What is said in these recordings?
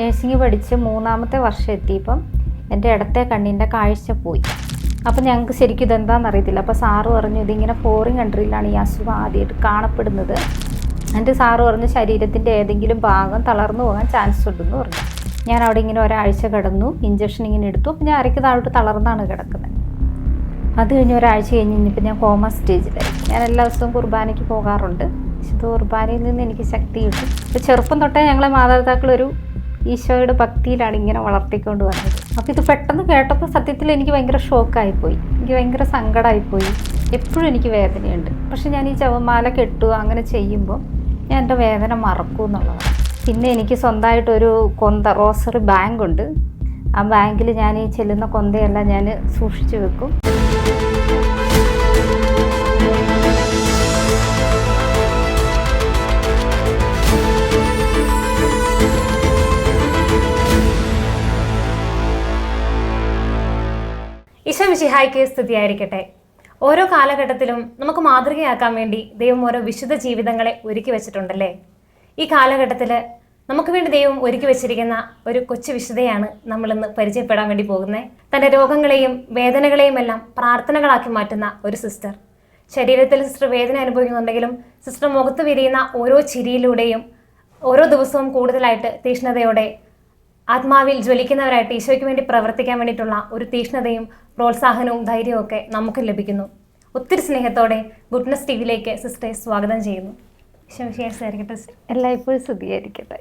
Nursing പഠിച്ച് മൂന്നാമത്തെ വർഷം എത്തിയപ്പം എന്റെ ഇടത്തെ കണ്ണിന്റെ കാഴ്ച പോയി. അപ്പം ഞങ്ങൾക്ക് ശരിക്കും ഇതെന്താണെന്ന് അറിയത്തില്ല. അപ്പോൾ സാറ് പറഞ്ഞു ഇതിങ്ങനെ ഫോറിൻ കൺട്രിയിലാണ് ഈ അസുഖം ആദ്യമായിട്ട് കാണപ്പെടുന്നത്. എന്റെ സാറ് പറഞ്ഞു ശരീരത്തിന്റെ ഏതെങ്കിലും ഭാഗം തളർന്നു പോകാൻ ചാൻസ് ഉണ്ടെന്ന് പറഞ്ഞു. ഞാൻ അവിടെ ഇങ്ങനെ ഒരാഴ്ച കിടന്നു ഇഞ്ചക്ഷൻ ഇങ്ങനെ എടുത്തു. അപ്പം ഞാൻ അരയ്ക്ക് താഴോട്ട് തളർന്നാണ് കിടക്കുന്നത്. അത് കഴിഞ്ഞ് ഒരാഴ്ച കഴിഞ്ഞ് കഴിഞ്ഞപ്പോൾ ഞാൻ കോമ സ്റ്റേജിലായി ഞാൻ എല്ലാ ദിവസവും കുർബാനയ്ക്ക് പോകാറുണ്ട്. വിശുദ്ധ കുർബാനയിൽ നിന്ന് എനിക്ക് ശക്തി കിട്ടും അപ്പോൾ ചെറുപ്പം തൊട്ടേ ഞങ്ങളെ മാതാപിതാക്കൾ ഒരു ഈശോയുടെ ഭക്തിയിലാണ് ഇങ്ങനെ വളർത്തിക്കൊണ്ട് വന്നത്. അപ്പോൾ ഇത് പെട്ടെന്ന് കേട്ടപ്പോൾ സത്യത്തിൽ എനിക്ക് ഭയങ്കര ഷോക്കായിപ്പോയി. എനിക്ക് ഭയങ്കര സങ്കടമായിപ്പോയി എപ്പോഴും എനിക്ക് വേദനയുണ്ട്. പക്ഷെ ഞാൻ ഈ ചവമാല കെട്ടുക അങ്ങനെ ചെയ്യുമ്പോൾ ഞാൻ എന്റെ വേദന മറക്കും എന്നുള്ളതാണ്. പിന്നെ എനിക്ക് സ്വന്തമായിട്ടൊരു കൊന്ത റോസറി ബാങ്ക് ഉണ്ട്. ആ ബാങ്കിൽ ഞാൻ ഈ ചെല്ലുന്ന കൊന്തയെല്ലാം ഞാൻ സൂക്ഷിച്ചു വെക്കും. മിശിഹായ്ക്ക് സ്തുതിയായിരിക്കട്ടെ. ഓരോ കാലഘട്ടത്തിലും നമുക്ക് മാതൃകയാക്കാൻ വേണ്ടി ദൈവം ഓരോ വിശുദ്ധ ജീവിതങ്ങളെ ഒരുക്കി വെച്ചിട്ടുണ്ടല്ലേ? ഈ കാലഘട്ടത്തിൽ നമുക്ക് വേണ്ടി ദൈവം ഒരുക്കി വെച്ചിരിക്കുന്ന ഒരു കൊച്ചു വിശുദ്ധയാണ് നമ്മളിന്ന് പരിചയപ്പെടാൻ വേണ്ടി പോകുന്നത് തന്റെ രോഗങ്ങളെയും വേദനകളെയും എല്ലാം പ്രാർത്ഥനകളാക്കി മാറ്റുന്ന ഒരു സിസ്റ്റർ. ശരീരത്തിൽ സിസ്റ്റർ വേദന അനുഭവിക്കുന്നുണ്ടെങ്കിലും സിസ്റ്റർ മുഖത്ത് വിരിയുന്ന ഓരോ ചിരിയിലൂടെയും ഓരോ ദിവസവും കൂടുതലായിട്ട് തീഷ്ണതയോടെ ആത്മാവിൽ ജ്വലിക്കുന്നവരായിട്ട് ഈശോയ്ക്ക് വേണ്ടി പ്രവർത്തിക്കാൻ വേണ്ടിയിട്ടുള്ള ഒരു തീഷ്ണതയും പ്രോത്സാഹനവും ധൈര്യവും ഒക്കെ നമുക്ക് ലഭിക്കുന്നു. ഒത്തിരി സ്നേഹത്തോടെ ഗുഡ്നസ് ടി വിയിലേക്ക് സിസ്റ്ററെ സ്വാഗതം ചെയ്യുന്നു. സിസ്റ്റർ. എല്ലായ്പ്പോഴും സ്തുതിയായിരിക്കട്ടെ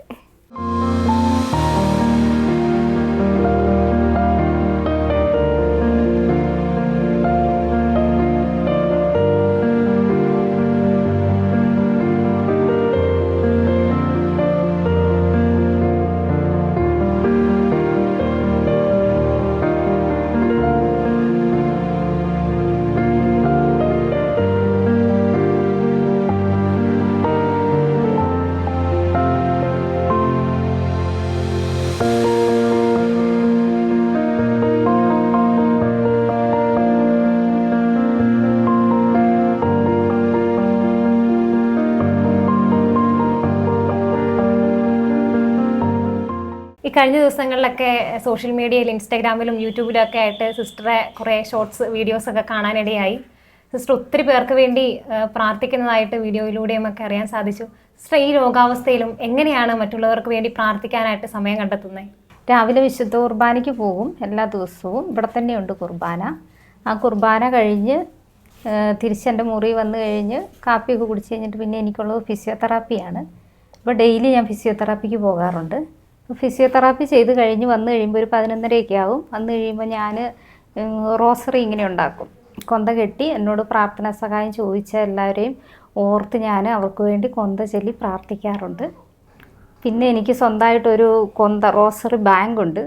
കഴിഞ്ഞ ദിവസങ്ങളിലൊക്കെ സോഷ്യൽ മീഡിയയിൽ ഇൻസ്റ്റാഗ്രാമിലും യൂട്യൂബിലും ഒക്കെ ആയിട്ട് സിസ്റ്ററെ കുറേ ഷോർട്സ് വീഡിയോസ് ഒക്കെ കാണാനിടയായി. സിസ്റ്റർ ഒത്തിരി പേർക്ക് വേണ്ടി പ്രാർത്ഥിക്കുന്നതായിട്ട് വീഡിയോയിലൂടെയും ഒക്കെ അറിയാൻ സാധിച്ചു. സിസ്റ്റർ ഈ രോഗാവസ്ഥയിലും എങ്ങനെയാണ് മറ്റുള്ളവർക്ക് വേണ്ടി പ്രാർത്ഥിക്കാനായിട്ട് സമയം കണ്ടെത്തുന്നത് രാവിലെ വിശുദ്ധ കുർബാനയ്ക്ക് പോകും എല്ലാ ദിവസവും. ഇവിടെ തന്നെയുണ്ട് കുർബാന. ആ കുർബാന കഴിഞ്ഞ് തിരിച്ചെന്റെ മുറി വന്നു കഴിഞ്ഞ് കാപ്പിയൊക്കെ കുടിച്ച് കഴിഞ്ഞിട്ട് പിന്നെ എനിക്കുള്ളത് ഫിസിയോതെറാപ്പിയാണ് അപ്പോൾ ഡെയിലി ഞാൻ ഫിസിയോതെറാപ്പിക്ക് പോകാറുണ്ട്. ഫിസിയോതെറാപ്പി ചെയ്ത് കഴിഞ്ഞ് വന്നു കഴിയുമ്പോൾ ഒരു പതിനൊന്നരയൊക്കെ ആവും വന്നു കഴിയുമ്പോൾ ഞാൻ റോസറി ഇങ്ങനെ ഉണ്ടാക്കും. കൊന്ത കെട്ടി എന്നോട് പ്രാർത്ഥനാ സഹായം ചോദിച്ച എല്ലാവരെയും ഓർത്ത് ഞാൻ അവർക്ക് വേണ്ടി കൊന്ത ചൊല്ലി പ്രാർത്ഥിക്കാറുണ്ട്. പിന്നെ എനിക്ക് സ്വന്തമായിട്ടൊരു കൊന്ത റോസറി ബാങ്ക് ഉണ്ട്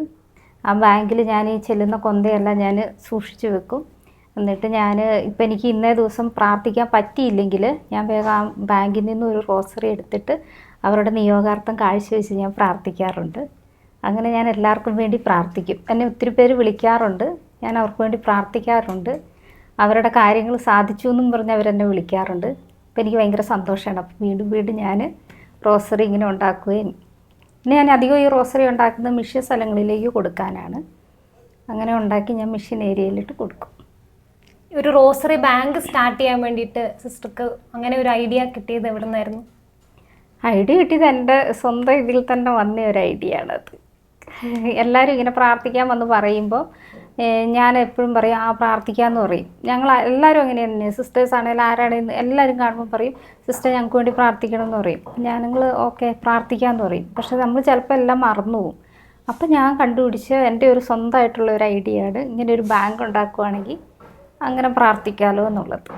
ആ ബാങ്കിൽ ഞാൻ ഈ ചെല്ലുന്ന കൊന്തയെല്ലാം ഞാൻ സൂക്ഷിച്ചു വെക്കും. എന്നിട്ട് ഞാൻ ഇപ്പം എനിക്ക് ഇന്നേ ദിവസം പ്രാർത്ഥിക്കാൻ പറ്റിയില്ലെങ്കിൽ ഞാൻ വേഗം ആ ബാങ്കിൽ നിന്ന് ഒരു റോസറി എടുത്തിട്ട് അവരുടെ നിയോഗാർത്ഥം കാഴ്ചവെച്ച് ഞാൻ പ്രാർത്ഥിക്കാറുണ്ട്. അങ്ങനെ ഞാൻ എല്ലാവർക്കും വേണ്ടി പ്രാർത്ഥിക്കും. എന്നെ ഒത്തിരി പേര് വിളിക്കാറുണ്ട്. ഞാൻ അവർക്ക് വേണ്ടി പ്രാർത്ഥിക്കാറുണ്ട്. അവരുടെ കാര്യങ്ങൾ സാധിച്ചു എന്നും പറഞ്ഞ് അവരെന്നെ വിളിക്കാറുണ്ട്. അപ്പം എനിക്ക് ഭയങ്കര സന്തോഷമാണ്. അപ്പം വീണ്ടും വീണ്ടും ഞാൻ റോസറി ഇങ്ങനെ ഉണ്ടാക്കുകയും പിന്നെ ഞാൻ അധികം ഈ റോസറി ഉണ്ടാക്കുന്നത് മിഷ്യ സ്ഥലങ്ങളിലേക്ക് കൊടുക്കാനാണ്. അങ്ങനെ ഉണ്ടാക്കി ഞാൻ മിഷ്യൻ ഏരിയയിലിട്ട് കൊടുക്കും. ഒരു റോസറി ബാങ്ക് സ്റ്റാർട്ട് ചെയ്യാൻ വേണ്ടിയിട്ട് സിസ്റ്റർക്ക് അങ്ങനെ ഒരു ഐഡിയ കിട്ടിയത് എവിടെ നിന്നായിരുന്നു ഐഡിയ കിട്ടിയത് എന്റെ സ്വന്തം ഇതിൽ തന്നെ വന്ന ഒരു ഐഡിയ ആണ് അത്. എല്ലാവരും ഇങ്ങനെ പ്രാർത്ഥിക്കാൻ വന്ന് പറയുമ്പോൾ ഞാൻ എപ്പോഴും പറയും ആ പ്രാർത്ഥിക്കാമെന്ന് പറയും. ഞങ്ങൾ എല്ലാവരും അങ്ങനെ തന്നെ സിസ്റ്റേഴ്സ് ആണെങ്കിലും ആരാണെങ്കിലും എല്ലാവരും കാണുമ്പോൾ പറയും സിസ്റ്റർ ഞങ്ങൾക്ക് വേണ്ടി പ്രാർത്ഥിക്കണം എന്ന് പറയും. ഞാൻ നിങ്ങൾ ഓക്കെ പ്രാർത്ഥിക്കാമെന്ന് പറയും. പക്ഷേ നമ്മൾ ചിലപ്പോൾ എല്ലാം മറന്നു പോകും. അപ്പം ഞാൻ കണ്ടുപിടിച്ച എന്റെ ഒരു സ്വന്തമായിട്ടുള്ള ഒരു ഐഡിയ ആണ്. ഇങ്ങനെ ഒരു ബാങ്ക് ഉണ്ടാക്കുവാണെങ്കിൽ അങ്ങനെ പ്രാർത്ഥിക്കാമല്ലോ എന്നുള്ളത്.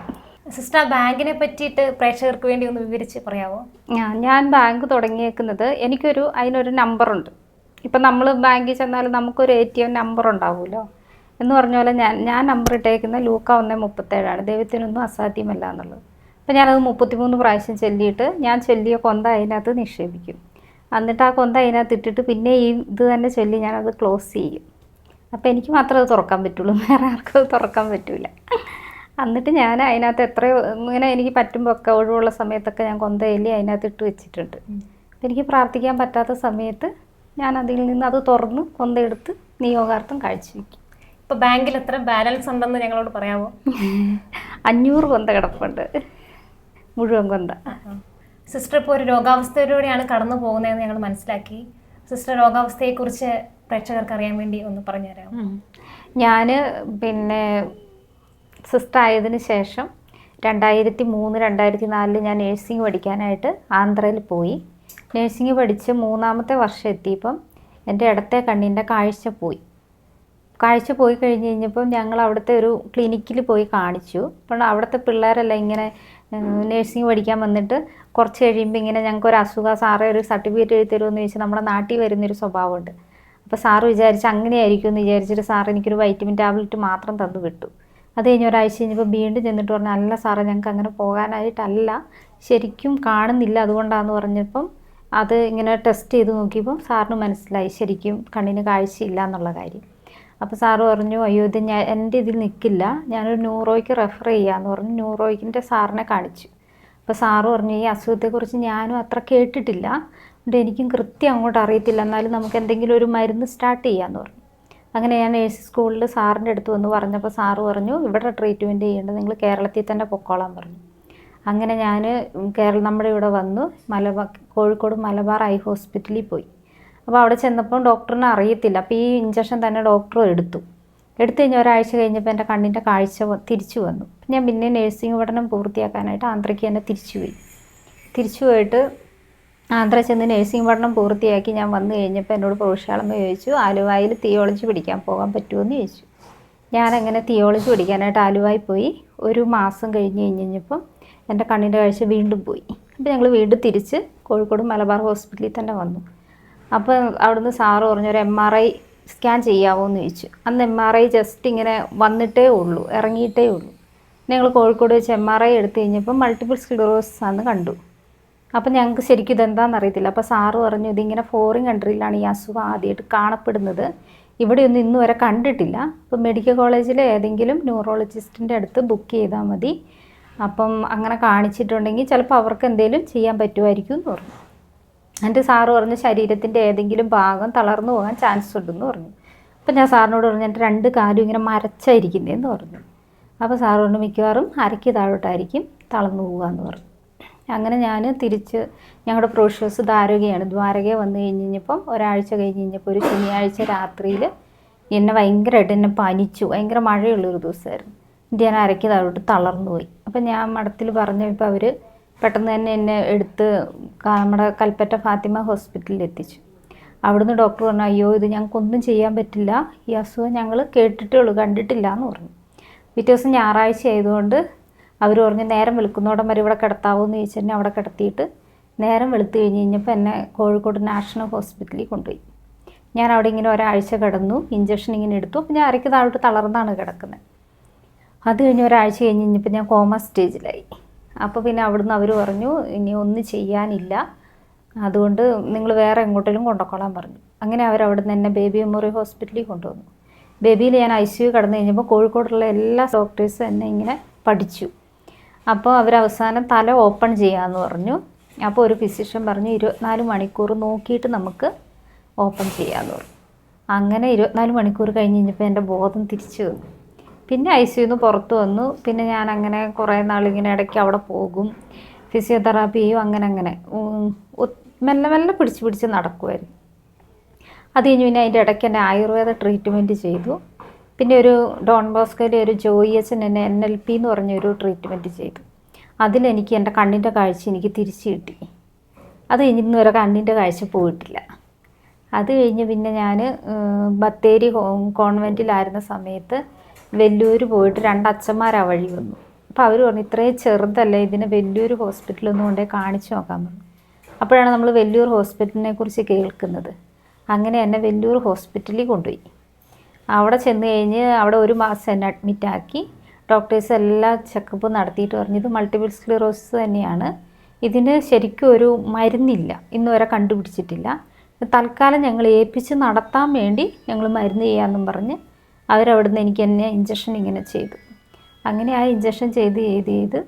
സിസ്റ്റർ ബാങ്കിനെ പറ്റിയിട്ട് പ്രേക്ഷകർക്ക് വേണ്ടി ഒന്ന് വിവരിച്ച് പറയാമോ ഞാൻ ഞാൻ ബാങ്ക് തുടങ്ങിയേക്കുന്നത് എനിക്കൊരു അതിനൊരു നമ്പറുണ്ട്. ഇപ്പം നമ്മൾ ബാങ്കിൽ ചെന്നാൽ നമുക്കൊരു എ ടി എം നമ്പർ ഉണ്ടാവുമല്ലോ എന്ന് പറഞ്ഞ പോലെ ഞാൻ ഞാൻ നമ്പർ ഇട്ടേക്കുന്ന ലൂക്ക ഒന്ന് മുപ്പത്തേഴാണ്. ദൈവത്തിനൊന്നും അസാധ്യമല്ല എന്നുള്ളത്. അപ്പം ഞാനത് മുപ്പത്തിമൂന്ന് പ്രാവശ്യം ചെല്ലിയിട്ട് ഞാൻ ചൊല്ലിയ കൊന്ത അതിനകത്ത് നിക്ഷേപിക്കും. എന്നിട്ട് ആ കൊന്ത അതിനകത്ത് ഇട്ടിട്ട് പിന്നെ ഈ ഇത് തന്നെ ചൊല്ലി ഞാനത് ക്ലോസ് ചെയ്യും. അപ്പോൾ എനിക്ക് മാത്രമേ അത് തുറക്കാൻ പറ്റുള്ളൂ. വേറെ ആർക്കും അത് തുറക്കാൻ പറ്റില്ല എന്നിട്ട് ഞാൻ അതിനകത്ത് എത്രയോ ഇങ്ങനെ എനിക്ക് പറ്റുമ്പോൾ ഒക്കെ ഒഴിവുള്ള സമയത്തൊക്കെ ഞാൻ കൊന്തയില്ലി അതിനകത്ത് ഇട്ട് വെച്ചിട്ടുണ്ട്. എനിക്ക് പ്രാർത്ഥിക്കാൻ പറ്റാത്ത സമയത്ത് ഞാൻ അതിൽ നിന്ന് അത് തുറന്ന് കൊന്തെടുത്ത് നിയോഗാർത്ഥം കാഴ്ച വയ്ക്കും. ഇപ്പോൾ ബാങ്കിൽ എത്ര ബാലൻസ് ഉണ്ടെന്ന് ഞങ്ങളോട് പറയാമോ അഞ്ഞൂറ് കൊന്ത കിടപ്പുണ്ട്. മുഴുവൻ കൊന്ത. സിസ്റ്റർ ഇപ്പോൾ ഒരു രോഗാവസ്ഥയിലൂടെയാണ് കടന്നു പോകുന്നതെന്ന് ഞങ്ങൾ മനസ്സിലാക്കി. സിസ്റ്റർ രോഗാവസ്ഥയെക്കുറിച്ച് പ്രേക്ഷകർക്ക് അറിയാൻ വേണ്ടി ഒന്ന് പറഞ്ഞു തരാം ഞാൻ പിന്നെ സിസ്റ്റർ ആയതിനു ശേഷം രണ്ടായിരത്തി മൂന്ന് രണ്ടായിരത്തി നാലിൽ ഞാൻ നേഴ്സിംഗ് പഠിക്കാനായിട്ട് ആന്ധ്രയിൽ പോയി. നേഴ്സിംഗ് പഠിച്ച് മൂന്നാമത്തെ വർഷം എത്തിയപ്പം എന്റെ ഇടത്തെ കണ്ണിന്റെ കാഴ്ച പോയി. കാഴ്ച പോയി കഴിഞ്ഞ് കഴിഞ്ഞപ്പം ഞങ്ങൾ അവിടുത്തെ ഒരു ക്ലിനിക്കിൽ പോയി കാണിച്ചു. അപ്പോൾ അവിടുത്തെ പിള്ളേരെല്ലാം ഇങ്ങനെ നേഴ്സിംഗ് പഠിക്കാൻ വന്നിട്ട് കുറച്ച് കഴിയുമ്പോൾ ഇങ്ങനെ ഞങ്ങൾക്ക് ഒരു അസുഖ സാറേ ഒരു സർട്ടിഫിക്കറ്റ് എഴുതി തരുമെന്ന് ചോദിച്ചാൽ നമ്മുടെ നാട്ടിൽ വരുന്നൊരു സ്വഭാവമുണ്ട്. അപ്പോൾ സാറ് വിചാരിച്ച് അങ്ങനെയായിരിക്കും എന്ന് വിചാരിച്ചിട്ട് സാർ എനിക്കൊരു വൈറ്റമിൻ ടാബ്ലറ്റ് മാത്രം തന്നു വിട്ടു. അത് കഴിഞ്ഞ് ഒരാഴ്ച കഴിഞ്ഞപ്പോൾ വീണ്ടും ചെന്നിട്ട് പറഞ്ഞു അല്ല സാറേ ഞങ്ങൾക്ക് അങ്ങനെ പോകാനായിട്ടല്ല. ശരിക്കും കാണുന്നില്ല അതുകൊണ്ടാണെന്ന് പറഞ്ഞപ്പം അത് ഇങ്ങനെ ടെസ്റ്റ് ചെയ്ത് നോക്കിയപ്പോൾ സാറിന് മനസ്സിലായി ശരിക്കും കണ്ണിന് കാഴ്ചയില്ല എന്നുള്ള കാര്യം. അപ്പോൾ സാറ് പറഞ്ഞു അയ്യോ ഇത് ഞാൻ എന്റെ ഇതിൽ നിൽക്കില്ല ഞാനൊരു ന്യൂറോയ്ക്ക് റെഫർ ചെയ്യാമെന്ന് പറഞ്ഞു ന്യൂറോയ്ക്കിന്റെ സാറിനെ കാണിച്ചു. അപ്പോൾ സാറ് പറഞ്ഞു ഈ അസുഖത്തെക്കുറിച്ച് ഞാനും അത്ര കേട്ടിട്ടില്ല. അതുകൊണ്ട് എനിക്കും കൃത്യം അങ്ങോട്ട് അറിയത്തില്ല. എന്നാലും നമുക്ക് എന്തെങ്കിലും ഒരു മരുന്ന് സ്റ്റാർട്ട് ചെയ്യാമെന്ന് പറഞ്ഞു. അങ്ങനെ ഞാൻ നേഴ്സ് സ്കൂളിൽ സാറിന്റെ അടുത്ത് വന്ന്. പറഞ്ഞപ്പോൾ സാറ് പറഞ്ഞു ഇവിടെ ട്രീറ്റ്മെന്റ് ചെയ്യേണ്ടത് നിങ്ങൾ കേരളത്തിൽ തന്നെ പൊക്കോളാൻ പറഞ്ഞു. അങ്ങനെ ഞാൻ കേരളം നമ്മുടെ ഇവിടെ വന്നു. മലബാർ കോഴിക്കോട് മലബാർ ഐ ഹോസ്പിറ്റലിൽ പോയി. അപ്പോൾ അവിടെ ചെന്നപ്പോൾ ഡോക്ടറിനെ അറിയത്തില്ല. അപ്പോൾ ഈ ഇഞ്ചക്ഷൻ തന്നെ ഡോക്ടർ എടുത്തു. എടുത്തു കഴിഞ്ഞ ഒരാഴ്ച കഴിഞ്ഞപ്പോൾ എന്റെ കണ്ണിന്റെ കാഴ്ച തിരിച്ചു വന്നു. ഞാൻ പിന്നെ നേഴ്സിംഗ് പഠനം പൂർത്തിയാക്കാനായിട്ട് ആന്ധ്രയ്ക്ക് തന്നെ തിരിച്ചു പോയി. തിരിച്ചു പോയിട്ട് ആന്ധ്ര ചെന്ന് നഴ്സിംഗ് പഠനം പൂർത്തിയാക്കി ഞാൻ വന്നു കഴിഞ്ഞപ്പോൾ എന്നോട് പ്രൊഫഷാളമ്മ ചോദിച്ചു ആലുവായിൽ തിയോളജി പഠിക്കാൻ പോകാൻ പറ്റുമോ എന്ന് ചോദിച്ചു. ഞാനങ്ങനെ തിയോളജി പഠിക്കാനായിട്ട് ആലുവായി പോയി ഒരു മാസം കഴിഞ്ഞ് കഴിഞ്ഞ് കഴിഞ്ഞപ്പം എന്റെ കണ്ണിന്റെ കാഴ്ച വീണ്ടും പോയി. അപ്പോൾ ഞങ്ങൾ വീണ്ടും തിരിച്ച് കോഴിക്കോട് മലബാർ ഹോസ്പിറ്റലിൽ തന്നെ വന്നു. അപ്പോൾ അവിടുന്ന് സാറ് പറഞ്ഞു ഒരു എം ആർ ഐ സ്കാൻ ചെയ്യാമോ എന്ന് ചോദിച്ചു. അന്ന് എം ആർ ഐ ജസ്റ്റ് ഇങ്ങനെ വന്നിട്ടേ ഉള്ളൂ ഇറങ്ങിയിട്ടേ ഉള്ളൂ. ഞങ്ങൾ കോഴിക്കോട് വെച്ച് എം ആർ ഐ എടുത്തു കഴിഞ്ഞപ്പോൾ മൾട്ടിപ്പിൾ സ്ക്ലിറോസിസ് ആണെന്ന് കണ്ടു. അപ്പം ഞങ്ങൾക്ക് ശരിക്കും ഇതെന്താണെന്ന് അറിയത്തില്ല. അപ്പോൾ സാറ് പറഞ്ഞു ഇതിങ്ങനെ ഫോറിൻ കൺട്രിയിലാണ് ഈ അസുഖം ആദ്യമായിട്ട് കാണപ്പെടുന്നത്. ഇവിടെയൊന്നും ഇന്നു വരെ കണ്ടിട്ടില്ല. അപ്പം മെഡിക്കൽ കോളേജിലെ ഏതെങ്കിലും ന്യൂറോളജിസ്റ്റിന്റെ അടുത്ത് ബുക്ക് ചെയ്താൽ മതി. അപ്പം അങ്ങനെ കാണിച്ചിട്ടുണ്ടെങ്കിൽ ചിലപ്പോൾ അവർക്ക് എന്തെങ്കിലും ചെയ്യാൻ പറ്റുമായിരിക്കും എന്ന് പറഞ്ഞു. എന്റെ സാറ് പറഞ്ഞു ശരീരത്തിന്റെ ഏതെങ്കിലും ഭാഗം തളർന്നു പോകാൻ ചാൻസ് ഉണ്ടെന്ന് പറഞ്ഞു. അപ്പം ഞാൻ സാറിനോട് പറഞ്ഞു എന്റെ രണ്ട് കാലും ഇങ്ങനെ മരച്ചായിരിക്കുന്നതെന്ന് പറഞ്ഞു. അപ്പോൾ സാറ് പറഞ്ഞു മിക്കവാറും അരയ്ക്ക് താഴോട്ടായിരിക്കും തളർന്നു പോകുക എന്ന് പറഞ്ഞു. അങ്ങനെ ഞാൻ തിരിച്ച് ഞങ്ങളുടെ പ്രൊഷ്യസ് ദ്വാരകയാണ് ദ്വാരകയെ വന്നു കഴിഞ്ഞ് കഴിഞ്ഞപ്പം ഒരാഴ്ച കഴിഞ്ഞ് കഴിഞ്ഞപ്പോൾ ഒരു ശനിയാഴ്ച രാത്രിയിൽ എന്നെ ഭയങ്കരമായിട്ട് എന്നെ പനിച്ചു. ഭയങ്കര മഴയുള്ളൊരു ദിവസമായിരുന്നു. ഞാൻ അരക്കി താഴോട്ട് തളർന്നു പോയി. അപ്പം ഞാൻ മഠത്തിൽ പറഞ്ഞപ്പോൾ അവർ പെട്ടെന്ന് തന്നെ എന്നെ എടുത്ത് നമ്മുടെ കൽപ്പറ്റ ഫാത്തിമ ഹോസ്പിറ്റലിൽ എത്തിച്ചു. അവിടുന്ന് ഡോക്ടർ പറഞ്ഞു അയ്യോ ഇത് ഞങ്ങൾക്കൊന്നും ചെയ്യാൻ പറ്റില്ല. ഈ അസുഖം ഞങ്ങൾ കേട്ടിട്ടേ ഉള്ളൂ കണ്ടിട്ടില്ല എന്ന് പറഞ്ഞു. പിറ്റേ ദിവസം ഞായറാഴ്ച ആയതുകൊണ്ട് അവർ പറഞ്ഞ് നേരം വെളുക്കുന്നോടം വരെ ഇവിടെ കിടത്താവൂ എന്ന് ചോദിച്ചു അവിടെ കിടത്തിയിട്ട് നേരം വെളുത്തു കഴിഞ്ഞ് കഴിഞ്ഞപ്പോൾ എന്നെ കോഴിക്കോട് നാഷണൽ ഹോസ്പിറ്റലിൽ കൊണ്ടുപോയി. ഞാൻ അവിടെ ഇങ്ങനെ ഒരാഴ്ച കിടന്നു ഇഞ്ചക്ഷൻ ഇങ്ങനെ എടുത്തു അപ്പോൾ ഞാൻ അരയ്ക്ക് താഴോട്ട് തളർന്നാണ് കിടക്കുന്നത് അത് കഴിഞ്ഞ് ഒരാഴ്ച കഴിഞ്ഞ് കഴിഞ്ഞപ്പോൾ ഞാൻ കോമ സ്റ്റേജിലായി. അപ്പോൾ പിന്നെ അവിടുന്ന് അവർ പറഞ്ഞു ഇനി ഒന്നും ചെയ്യാനില്ല. അതുകൊണ്ട് നിങ്ങൾ വേറെ എങ്ങോട്ടെങ്കിലും കൊണ്ടുപോയിക്കോളാൻ പറഞ്ഞു. അങ്ങനെ അവരവിടുന്ന് എന്നെ ബേബി മെമ്മോറിയൽ ഹോസ്പിറ്റലിൽ കൊണ്ടുവന്നു. ബേബിയിൽ ഞാൻ ഐ സി യു കടന്നു കഴിഞ്ഞപ്പോൾ കോഴിക്കോടുള്ള എല്ലാ ഡോക്ടേഴ്സും എന്നെ ഇങ്ങനെ പഠിച്ചു. അപ്പോൾ അവർ അവസാനം തല ഓപ്പൺ ചെയ്യാമെന്ന് പറഞ്ഞു. അപ്പോൾ ഒരു ഫിസിഷ്യൻ പറഞ്ഞു ഇരുപത്തിനാല് മണിക്കൂർ നോക്കിയിട്ട് നമുക്ക് ഓപ്പൺ ചെയ്യാമെന്ന് പറഞ്ഞു. അങ്ങനെ ഇരുപത്തിനാല് മണിക്കൂർ കഴിഞ്ഞ് കഴിഞ്ഞപ്പോൾ എന്റെ ബോധം തിരിച്ചു വന്നു. പിന്നെ ഐ സി യുന്ന് പുറത്ത് വന്നു. പിന്നെ ഞാൻ അങ്ങനെ കുറേ നാളിങ്ങനെ ഇടയ്ക്ക് അവിടെ പോകും. ഫിസിയോതെറാപ്പി ചെയ്യും അങ്ങനെ അങ്ങനെ. മെല്ലെ മെല്ലെ പിടിച്ച് പിടിച്ച് നടക്കുമായിരുന്നു അത് കഴിഞ്ഞ് പിന്നെ അതിന്റെ ഇടയ്ക്ക് എന്നെ ആയുർവേദ ട്രീറ്റ്മെന്റ് ചെയ്തു. പിന്നെ ഒരു ഡോൺ ബോസ്കോയിലെ ഒരു ജോയി അച്ഛൻ എന്നെ എൻ എൽ പി എന്ന് പറഞ്ഞൊരു ട്രീറ്റ്മെന്റ് ചെയ്തു. അതിലെനിക്ക് എന്റെ കണ്ണിന്റെ കാഴ്ച എനിക്ക് തിരിച്ചു കിട്ടി. അത് കഴിഞ്ഞ് ഇന്ന് വരെ കണ്ണിന്റെ കാഴ്ച പോയിട്ടില്ല. അത് കഴിഞ്ഞ് പിന്നെ ഞാൻ ബത്തേരി ഹോ- കോൺവെന്റിലായിരുന്ന സമയത്ത് വെല്ലൂർ പോയിട്ട് രണ്ട് അച്ഛന്മാർ ആ വഴി വന്നു. അപ്പോൾ അവർ പറഞ്ഞു ഇത്രയും ചെറുതല്ലേ ഇതിനെ വെല്ലൂർ ഹോസ്പിറ്റലിൽ ഒന്നും കൊണ്ടേ കാണിച്ചു നോക്കാൻ പറഞ്ഞു. അപ്പോഴാണ് നമ്മൾ വെല്ലൂർ ഹോസ്പിറ്റലിനെ കുറിച്ച് കേൾക്കുന്നത്. അങ്ങനെ എന്നെ വെല്ലൂർ ഹോസ്പിറ്റലിൽ കൊണ്ടുപോയി. അവിടെ ചെന്ന് കഴിഞ്ഞ് അവിടെ ഒരു മാസം എന്നെ അഡ്മിറ്റ് ആക്കി ഡോക്ടേഴ്സ് എല്ലാ ചെക്കപ്പ് നടത്തിയിട്ട് പറഞ്ഞു മൾട്ടിപ്പിൾ സ്ക്ലിറോസിസ് തന്നെയാണ്. ഇതിന് ശരിക്കും ഒരു മരുന്നില്ല. ഇന്ന് വരെ കണ്ടുപിടിച്ചിട്ടില്ല. തൽക്കാലം ഞങ്ങൾ ഏൽപ്പിച്ച് നടത്താൻ വേണ്ടി ഞങ്ങൾ മരുന്ന് ചെയ്യാമെന്നും പറഞ്ഞ് അവരവിടുന്ന് എനിക്ക് എന്നെ ഇഞ്ചക്ഷൻ ഇങ്ങനെ ചെയ്തു. അങ്ങനെ ആ ഇഞ്ചക്ഷൻ ചെയ്ത് ചെയ്ത് ചെയ്ത്